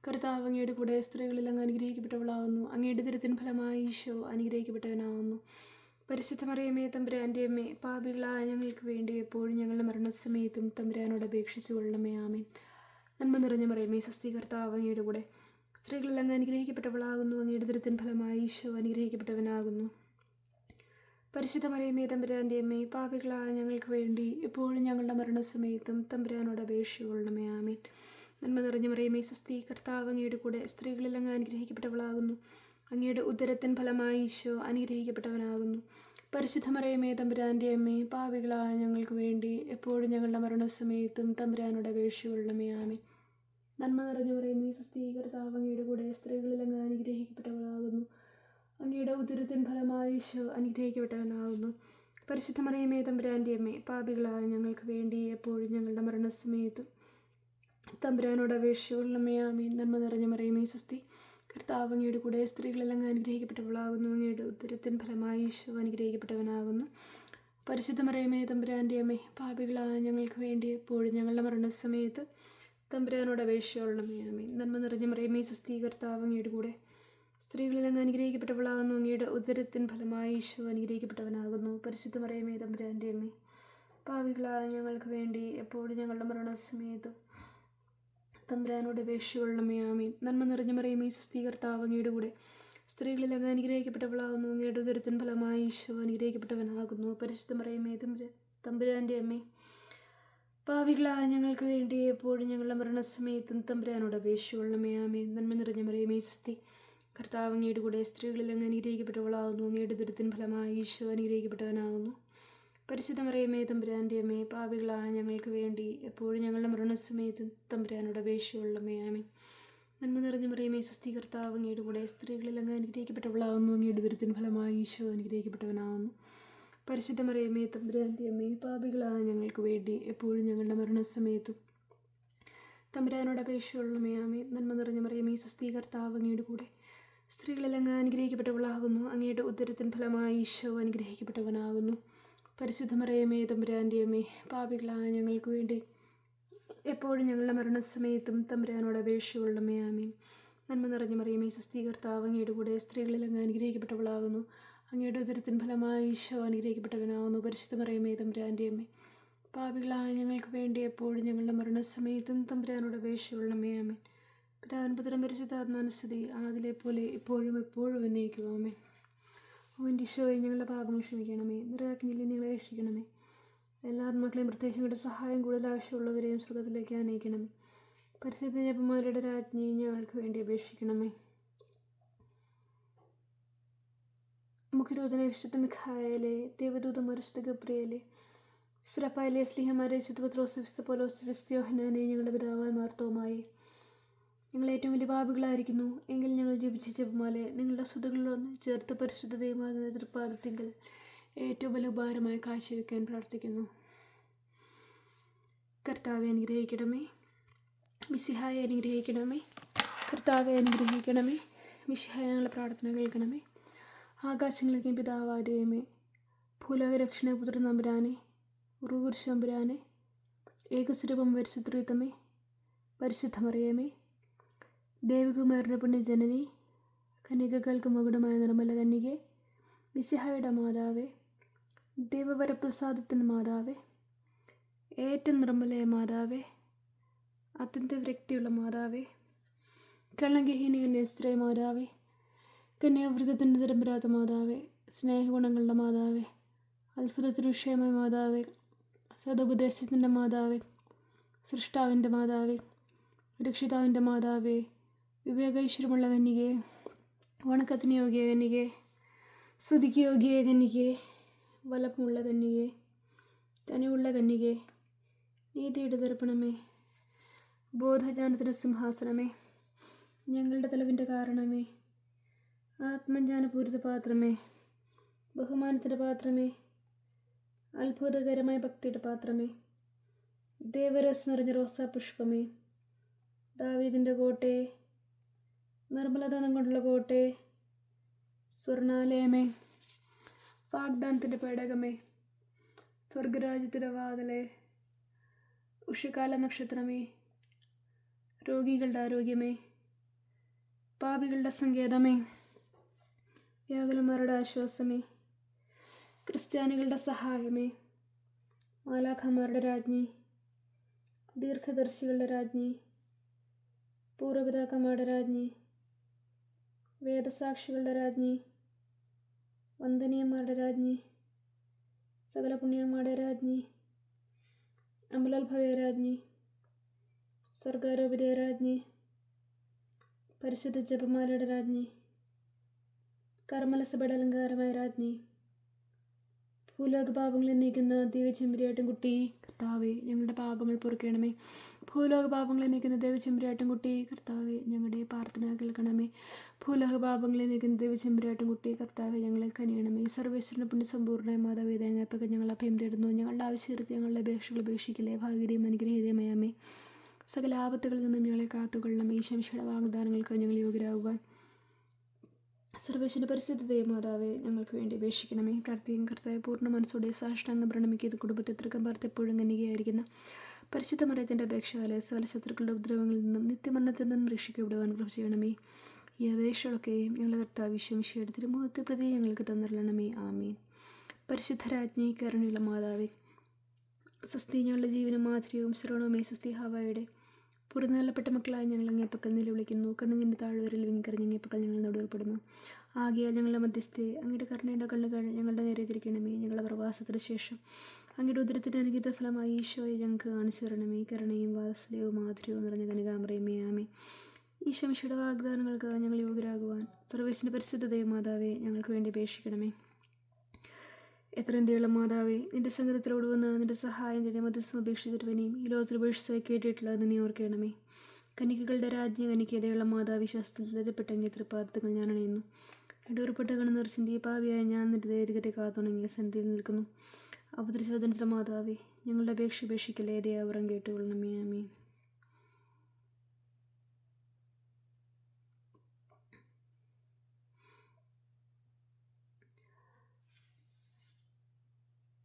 കർത്താവ് അങ്ങയുടെ കൂടെ സ്ത്രീകളിൽ അങ്ങ് അനുഗ്രഹിക്കപ്പെട്ടവളാകുന്നു അങ്ങയുടെ ദുരിതത്തിന് ഫലമായി ഈശോ അനുഗ്രഹിക്കപ്പെട്ടവനാകുന്നു പരിശുദ്ധ മറിയമേ തമ്പുരാന്റെ അമ്മേ പാപികളായ ഞങ്ങൾക്ക് വേണ്ടി എപ്പോഴും ഞങ്ങളുടെ മരണസമയത്തും തമ്പുരാനോട് അപേക്ഷിച്ചു കൊള്ളണമേ ആമേ നന്മ നിറഞ്ഞ മറിയമേ സ്വസ്തി കർത്താവ് അങ്ങയുടെ കൂടെ സ്ത്രീകളിൽ അങ്ങ് അനുഗ്രഹിക്കപ്പെട്ടവളാകുന്നു. അങ്ങയുടെ ദുരിതത്തിന് ഫലമായി ഈശോ അനുഗ്രഹിക്കപ്പെട്ടവനാകുന്നു. പരിശുദ്ധ മറിയമേ തമ്പുരാന്റെ അമ്മേ പാപികളായ ഞങ്ങൾക്ക് വേണ്ടി എപ്പോഴും ഞങ്ങളുടെ മരണസമയത്തും തമ്പുരാനോട് അപേക്ഷയുള്ളമേ ആമേൻ. നന്മ നിറഞ്ഞ മറിയമേ സ്വസ്തി കർത്താവ് അങ്ങയുടെ കൂടെ സ്ത്രീകളിൽ അങ്ങ് അനുഗ്രഹിക്കപ്പെട്ടവളാകുന്നു. അങ്ങയുടെ ഉദരത്തിൻ ഫലമായി ഈശോ അനുഗ്രഹിക്കപ്പെട്ടവനാകുന്നു. പരിശുദ്ധമറിയമേ തമ്പുരാന്റെ അമ്മേ പാവികളായ ഞങ്ങൾക്ക് വേണ്ടി എപ്പോഴും ഞങ്ങളുടെ മരണസമയത്തും തമ്പുരാനുടെ അപേക്ഷയുള്ളമേ നന്മ മറിയമേ സ്വസ്തി സുസ്ഥീകർത്താവ് അങ്ങയുടെ കൂടെ സ്ത്രീകളിൽ അങ്ങ് അനുഗ്രഹിക്കപ്പെട്ടവളാകുന്നു. അങ്ങയുടെ ഉദരത്തിൻ ഫലമായി ഈശോ അനുഗ്രഹിക്കപ്പെട്ടവനാകുന്നു. പരിശുദ്ധമറിയമേ തമ്പുരാന്റെ അമ്മേ പാപികളായ ഞങ്ങൾക്ക് വേണ്ടി എപ്പോഴും ഞങ്ങളുടെ മരണസമയത്തും തമ്പുരാനോട് അപേക്ഷയുള്ളമേ ആമേൻ. നന്മ നിറഞ്ഞ മറിയമേ സ്വസ്തി. കർത്താവ് അങ്ങയുടെ കൂടെ സ്ത്രീകളെല്ലാം അനുഗ്രഹിക്കപ്പെട്ടവളാകുന്നു. അങ്ങയുടെ ഉത്തരത്തിൻ ഫലമായി ഈശോ അനുഗ്രഹിക്കപ്പെട്ടവനാകുന്നു. പരിശുദ്ധ മറിയമേ തമ്പുരാന്റെ അമ്മേ പാപികളായ ഞങ്ങൾക്ക് വേണ്ടി എപ്പോഴും ഞങ്ങളുടെ മരണസമയത്ത് തമ്പുരാനോട് അപേക്ഷയുള്ളമേ ആമേൻ. നന്മ നിറഞ്ഞ മറിയമേ സ്വസ്തി. കർത്താവ് അങ്ങയുടെ കൂടെ സ്ത്രീകളെല്ലാം അനുഗ്രഹിക്കപ്പെട്ടവളാകുന്നു. അങ്ങയുടെ ഉദരത്തിൻ ഫലമായി ഈശോ അനുഗ്രഹിക്കപ്പെട്ടവനാകുന്നു. പരിശുദ്ധ മറിയമേ തമ്പുരാന്റെ അമ്മേ പാവികളായ ഞങ്ങൾക്ക് വേണ്ടി എപ്പോഴും ഞങ്ങളുടെ മരണസമയത്തും തമ്പുരാനോട് അപേക്ഷയുള്ളമേ ആമീൻ. നന്മ നിറഞ്ഞ മറിയമേ സ്വസ്ഥീകർത്താവ് അങ്ങയുടെ കൂടെ. സ്ത്രീകളിൽ അങ്ങ് അനുഗ്രഹിക്കപ്പെട്ടവളാകുന്നു അങ്ങയുടെ ഉദരത്തിൻ ഫലമായി ഈശോ അനുഗ്രഹിക്കപ്പെട്ടവനാകുന്നു. പരിശുദ്ധ മറിയമേ തമ്പുര തമ്പുരാന്റെ അമ്മേ. പാവികളായ ഞങ്ങൾക്ക് വേണ്ടി എപ്പോഴും ഞങ്ങളുടെ മരണസമയത്തും തമ്പുരാനോട് അപേക്ഷയുള്ളമേ ആമേ നന്മ നിറഞ്ഞ മറിയമേ സുസ്തി കർത്താവ് അങ്ങയുടെ കൂടെ സ്ത്രീകളിൽ അങ്ങ് അനുഗ്രഹിക്കപ്പെട്ടവളാകുന്നു അങ്ങയുടെ ദുരിതം ഫലമായി ഈശോ അനുഗ്രഹിക്കപ്പെട്ടവനാകുന്നു. പരിശുദ്ധ മറിയമേ തമ്പുരാന്റെ അമ്മേ പാവികളായ ഞങ്ങൾക്ക് വേണ്ടി എപ്പോഴും ഞങ്ങളുടെ മരണസമയത്ത് തമ്പുരാനോട് അപേക്ഷയുള്ളമേ ആമേ നന്മ നിറഞ്ഞ മറിയമേ സ്വസ്ഥീകർത്താവ് അങ്ങയുടെ കൂടെ സ്ത്രീകളിൽ അങ്ങ് അനുഗ്രഹിക്കപ്പെട്ടവളാകുന്നു അങ്ങയുടെ ദുരിതത്തിന് ഫലമായി ഈശോ അനുഗ്രഹിക്കപ്പെട്ടവനാകുന്നു പരിശുദ്ധ മറിയമേ തമ്പുരാന്റെ അമ്മേ പാപികളായ ഞങ്ങൾക്ക് വേണ്ടി എപ്പോഴും ഞങ്ങളുടെ മരണസമയത്തും തമ്പുരാനോട് അപേക്ഷയുള്ളമേ ആമേ നന്മ നിറഞ്ഞ മറിയമേ സ്വസ്ഥീകർത്താവ് അങ്ങയുടെ കൂടെ സ്ത്രീകളിൽ അങ്ങ് അനുഗ്രഹിക്കപ്പെട്ടവളാകുന്നു. അങ്ങയുടെ ഉദരത്തിൻ ഫലമായി ഈശോ അനുഗ്രഹിക്കപ്പെട്ടവനാകുന്നു. പരിശുദ്ധമറിയമേ തമ്പുരാന്റെ അമ്മേ പാപികളായ ഞങ്ങൾക്ക് വേണ്ടി എപ്പോഴും ഞങ്ങളുടെ മരണസമയത്തും തമ്പുരാനോട് അപേക്ഷയുള്ളമേ ആമീൻ. നന്മ നിറഞ്ഞ മറിയമേ സ്വസ്ഥീകർത്താവ് അങ്ങയുടെ കൂടെ സ്ത്രീകളിൽ അങ്ങ് അനുഗ്രഹിക്കപ്പെട്ടവളാകുന്നു. അങ്ങയുടെ ഉദരത്തിൻ ഫലമായി ഈശോ അനുഗ്രഹിക്കപ്പെട്ടവനാകുന്നു പരിശുദ്ധ മറിയമേ തമ്പുരാന്റെ അമ്മേ പാപികളായ ഞങ്ങൾക്ക് വേണ്ടി എപ്പോഴും ഞങ്ങളുടെ മരണസമയത്തും തമ്പുരാനോട് അപേക്ഷയുള്ളമേ ആമേൻ. പിതാവൻ പുത്രം പരിശുദ്ധാത്മാനുസ്തുതി ആതിലെ പോലെ ഇപ്പോഴും എപ്പോഴും എന്നേക്കും ആമേൻ. ഓന്റെ ഈശോയെ ഞങ്ങളുടെ പാപങ്ങൾ ക്ഷമിക്കണമേ. നിറയാക്കുന്നില്ലേ നിങ്ങളെ രക്ഷിക്കണമേ. എല്ലാ ആത്മാക്കളെയും പ്രത്യേകിച്ചും സഹായം കൂടുതൽ ആവശ്യമുള്ളവരെയും സ്വർഗത്തിലേക്ക് അനയിക്കണമേ പരിശുദ്ധ ജപമാരുടെ രാജ്ഞി ഞങ്ങൾക്ക് വേണ്ടി അപേക്ഷിക്കണമേ. മുഖ്യദൂതനെ വിശുദ്ധ മിഖായലെ ദേവദൂതമാർ വിശുദ്ധ ഗബ്രിയലെ വിശ്രപ്പായലെ സ്ലിഹമാരെ വിശുദ്ധ പത്രോസ് വിശുദ്ധ പോലോസ് വിശുദ്ധ യോഹനാനെ ഞങ്ങളുടെ പിതാവായ മാർത്തോമായി ഞങ്ങൾ ഏറ്റവും വലിയ പാപികളായിരിക്കുന്നു. എങ്കിൽ ഞങ്ങൾ ജപിച്ച ജപമാലെ നിങ്ങളുടെ സുതകളിലൊന്ന് ചേർത്ത് പരിശുദ്ധ ദൈവമായ തൃപ്പാദത്തിങ്കൽ ഏറ്റവും വലിയ ഉപകാരമായി കാഴ്ചവെക്കാൻ പ്രാർത്ഥിക്കുന്നു. കർത്താവെ അനുഗ്രഹിക്കണമേ. മിസിഹായെ അനുഗ്രഹിക്കണമേ. കർത്താവെ അനുഗ്രഹിക്കണമേ. മിസ്സിഹായ ഞങ്ങളുടെ പ്രാർത്ഥന കേൾക്കണമേ. ആകാശങ്ങളിലേക്കും പിതാവായ ഭൂലകരക്ഷണ പുത്രൻ നമ്പുരാനെ ഉറുകുരിശ് നമ്പുരാനെ ഉറുകുർശമ്പുരാനെ ഏകസ്വരൂപം പരിശുദ്ധമേ പരിശുദ്ധമറിയമേ ദേവകുമാരുടെ പുണ്യജനനി കന്യകകൾക്ക് മകുടമായ നിർമ്മല കന്യകെ മിശിഹായുടെ മാതാവേ ദേവവരപ്രസാദത്തിന്റെ മാതാവേ ഏറ്റവും നിർമ്മലയ മാതാവേ അത്യന്ത വ്യക്തിയുള്ള മാതാവേ കളങ്കഹീന സ്ത്രീ മാതാവേ കന്യാവൃതത്തിന്റെ നിരമ്പരാത മാതാവേ സ്നേഹഗുണങ്ങളുടെ മാതാവേ അത്ഭുതത്തിന് വിഷയമായ മാതാവേ സതുപദേശത്തിന്റെ മാതാവേ സൃഷ്ടാവിന്റെ മാതാവേ രക്ഷിതാവിന്റെ മാതാവേ വിവേകൈശ്വരമുള്ള കന്യകെ വണക്കത്തിന് യോഗ്യ കന്യകെ സ്തുതിക്ക് യോഗ്യ കന്യകെ വലപ്പമുള്ള കന്യകെ തനിവുള്ള കന്യകെ നീതിയുടെ ദർപ്പണമേ ബോധജാനത്തിന് സിംഹാസനമേ ഞങ്ങളുടെ തെളിവിന്റെ കാരണമേ ആത്മജ്ഞാനപൂരിത പാത്രമേ ബഹുമാനത്തിന്റെ പാത്രമേ അത്ഭുതകരമായ ഭക്തിയുടെ പാത്രമേ ദേവരസ് നിറഞ്ഞ റോസാ പുഷ്പമേ ദാവീദിന്റെ കോട്ടയെ നിർമ്മലതനം കൊണ്ടുള്ള കോട്ടെ. സ്വർണാലയമേ. വാഗ്ദാനത്തിന്റെ പേടകമേ. സ്വർഗരാജ്യത്തിന്റെ വാതിലെ ഉഷകാല നക്ഷത്രമേ രോഗികളുടെ ആരോഗ്യമേ. പാപികളുടെ സങ്കേതമേ. വ്യാകുലന്മാരുടെ ആശ്വാസമേ. ക്രിസ്ത്യാനികളുടെ സഹായമേ. മാലാഖമാരുടെ രാജ്ഞി. ദീർഘദർശികളുടെ രാജ്ഞി. പൂർവപിതാക്കന്മാരുടെ രാജ്ഞി. വേദസാക്ഷികളുടെ രാജ്ഞി വന്ദനീയന്മാരുടെ രാജ്ഞി സകല പുണ്യന്മാരുടെ രാജ്ഞി അമലോത്ഭവയ രാജ്ഞി സ്വർഗാരോപിതയ രാജ്ഞി പരിശുദ്ധ ജപമാലയുടെ രാജ്ഞി കർമ്മലസഭയുടെ അലങ്കാരമായ രാജ്ഞി ഭൂലോക പാപങ്ങളിൽ നീക്കുന്ന ദിവ്യചെമ്പരിയാട്ടും കുട്ടി കർത്താവെ ഞങ്ങളുടെ പാപങ്ങൾ പൊറുക്കണമേ. ഭൂലോക പാപങ്ങളെ നീക്കുന്ന ദൈവചെമ്പരിയാട്ടും കുട്ടി കർത്താവെ ഞങ്ങളുടെ പ്രാർത്ഥന കേൾക്കണമേ. ഭൂലോക പാപങ്ങളെ നീക്കുന്ന ദൈവചെമ്പരിയാട്ടും കുട്ടി കർത്താവെ ഞങ്ങളെ കനിയണമേ. സർവേശ്വരന് പുണ്യസമ്പൂർണ മാതാവേ തേങ്ങാപ്പൊക്കെ ഞങ്ങൾ അഭയം തേടുന്നു. ഞങ്ങളുടെ ആവശ്യത്തിൽ ഞങ്ങളുടെ അപേക്ഷകൾ ഉപേക്ഷിക്കില്ലേ ഭാഗ്യതയും അനുഗ്രഹീതമയാമേ സകല ആപത്തുകളിൽ നിന്നും ഞങ്ങളെ കാത്തുകൊള്ളണം. ഈ ശംശയുടെ വാഗ്ദാനങ്ങൾക്ക് ഞങ്ങൾ യോഗ്യരാകുവാൻ. സർവേശ്വര പരിശുദ്ധതയെ മാതാവെ ഞങ്ങൾക്ക് വേണ്ടി അപേക്ഷിക്കണമേ. പ്രാർത്ഥിക്കും കർത്താവ് പൂർണ മനസ്സോടെ സാഷ്ടാംഗം പ്രണമിക്കിയത് കുടുംബത്തെ തൃക്കം പാർത്ത് എപ്പോഴും പരിശുദ്ധ മരത്തിന്റെ അപേക്ഷയാലെ സകല ശത്രുക്കളുടെ ഉപദ്രവങ്ങളിൽ നിന്നും നിത്യമരണത്തിൽ നിന്നും രക്ഷിക്കപ്പെടുവാൻ കൃപ ചെയ്യണമേ. ഈ അപേക്ഷകളൊക്കെയും ഞങ്ങളുടെ കർത്താവ് വിശ്വമിഷയുടെ തിരുമുഖത്തെ പ്രതി ഞങ്ങൾക്ക് തന്നിരണമേ ആമീൻ. പരിശുദ്ധ രാജ്ഞി കരുണയുള്ള മാതാവേ സ്വസ്തി ഞങ്ങളുടെ ജീവനും മാധുര്യവും ശ്രവണവുമേ സ്വസ്തി ഹാവായുടെ. പുറന്നല്ലപ്പെട്ട മക്കളായി ഞങ്ങൾ അങ്ങേപ്പക്കൽ നിലവിളിക്കുന്നു കണ്ണുനിന്റെ താഴ്വരയിൽ വിങ്ങിക്കറിഞ്ഞ് അങ്ങേപ്പക്കൽ ഞങ്ങൾ നടുവേർപ്പെടുന്നു ആകിയാൽ ഞങ്ങളുടെ മധ്യസ്ഥയെ അങ്ങയുടെ കരുണയുടെ കണ്ണുകൾ ഞങ്ങളുടെ നേരെ തിരിക്കണമേ. ഞങ്ങളുടെ പ്രവാസത്തിന് ശേഷം അങ്ങയുടെ ഉദരത്തിന്റെ അനുഗീത ഫലമായി ഈശോയെ ഞങ്ങൾക്ക് കാണിച്ചു തരണമേ കരുണയും വാത്സല്യവും മാധുര്യവും നിറഞ്ഞ കനികാമറയമേ ആമേ. ഈശോമിഷയുടെ വാഗ്ദാനങ്ങൾക്ക് ഞങ്ങൾ യോഗ്യരാകുവാൻ സർവേശിന്റെ പരിശുദ്ധതയും മാതാവേ ഞങ്ങൾക്ക് വേണ്ടി അപേക്ഷിക്കണമേ. എത്ര എന്റെ മാതാവേ നിന്റെ സംഗീതത്തിലോട് വന്ന് നിന്റെ സഹായം തേടി മധ്യസ്ഥം അപേക്ഷിച്ചിരുവനെയും ഈ ലോകത്തിൽ ഉപേക്ഷിച്ചതായി കേട്ടിട്ടുള്ളത് നീ ഓർക്കണമേ. കനികകളുടെ രാജ്ഞി കനിക്കതയുള്ള മാതാവ് വിശ്വാസത്തിൽ തരപ്പെട്ടെങ്കിൽ തൃപ്പാദത്തങ്ങൾ ഞാൻ അണിയുന്നു. ഇടൂർപ്പെട്ട കണ്ണുനീർ ചിന്തിയ പാവിയായ ഞാൻ നിന്റെ ദൈരികത്തെ കാത്തുണങ്ങിയ സന്ധിയിൽ നിൽക്കുന്നു. അവതരിച്ചവതനത്തിലെ മാതാവേ ഞങ്ങളുടെ അപേക്ഷ ഉപേക്ഷിക്കലേ ദയാവറം കേട്ടുകൊള്ളണമേ ആമേ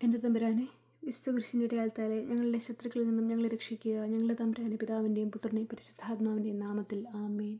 എന്റെ തമ്പുരാനെ വിശുദ്ധ കുരിശിന്റെ അടയാളത്താലെ ഞങ്ങളുടെ ശത്രുക്കളിൽ നിന്നും ഞങ്ങളെ രക്ഷിക്കുക ഞങ്ങളുടെ തമ്പുരാനെ പിതാവിന്റെയും പുത്രനെയും പരിശുദ്ധാത്മാവിന്റെയും നാമത്തിൽ ആമേൻ.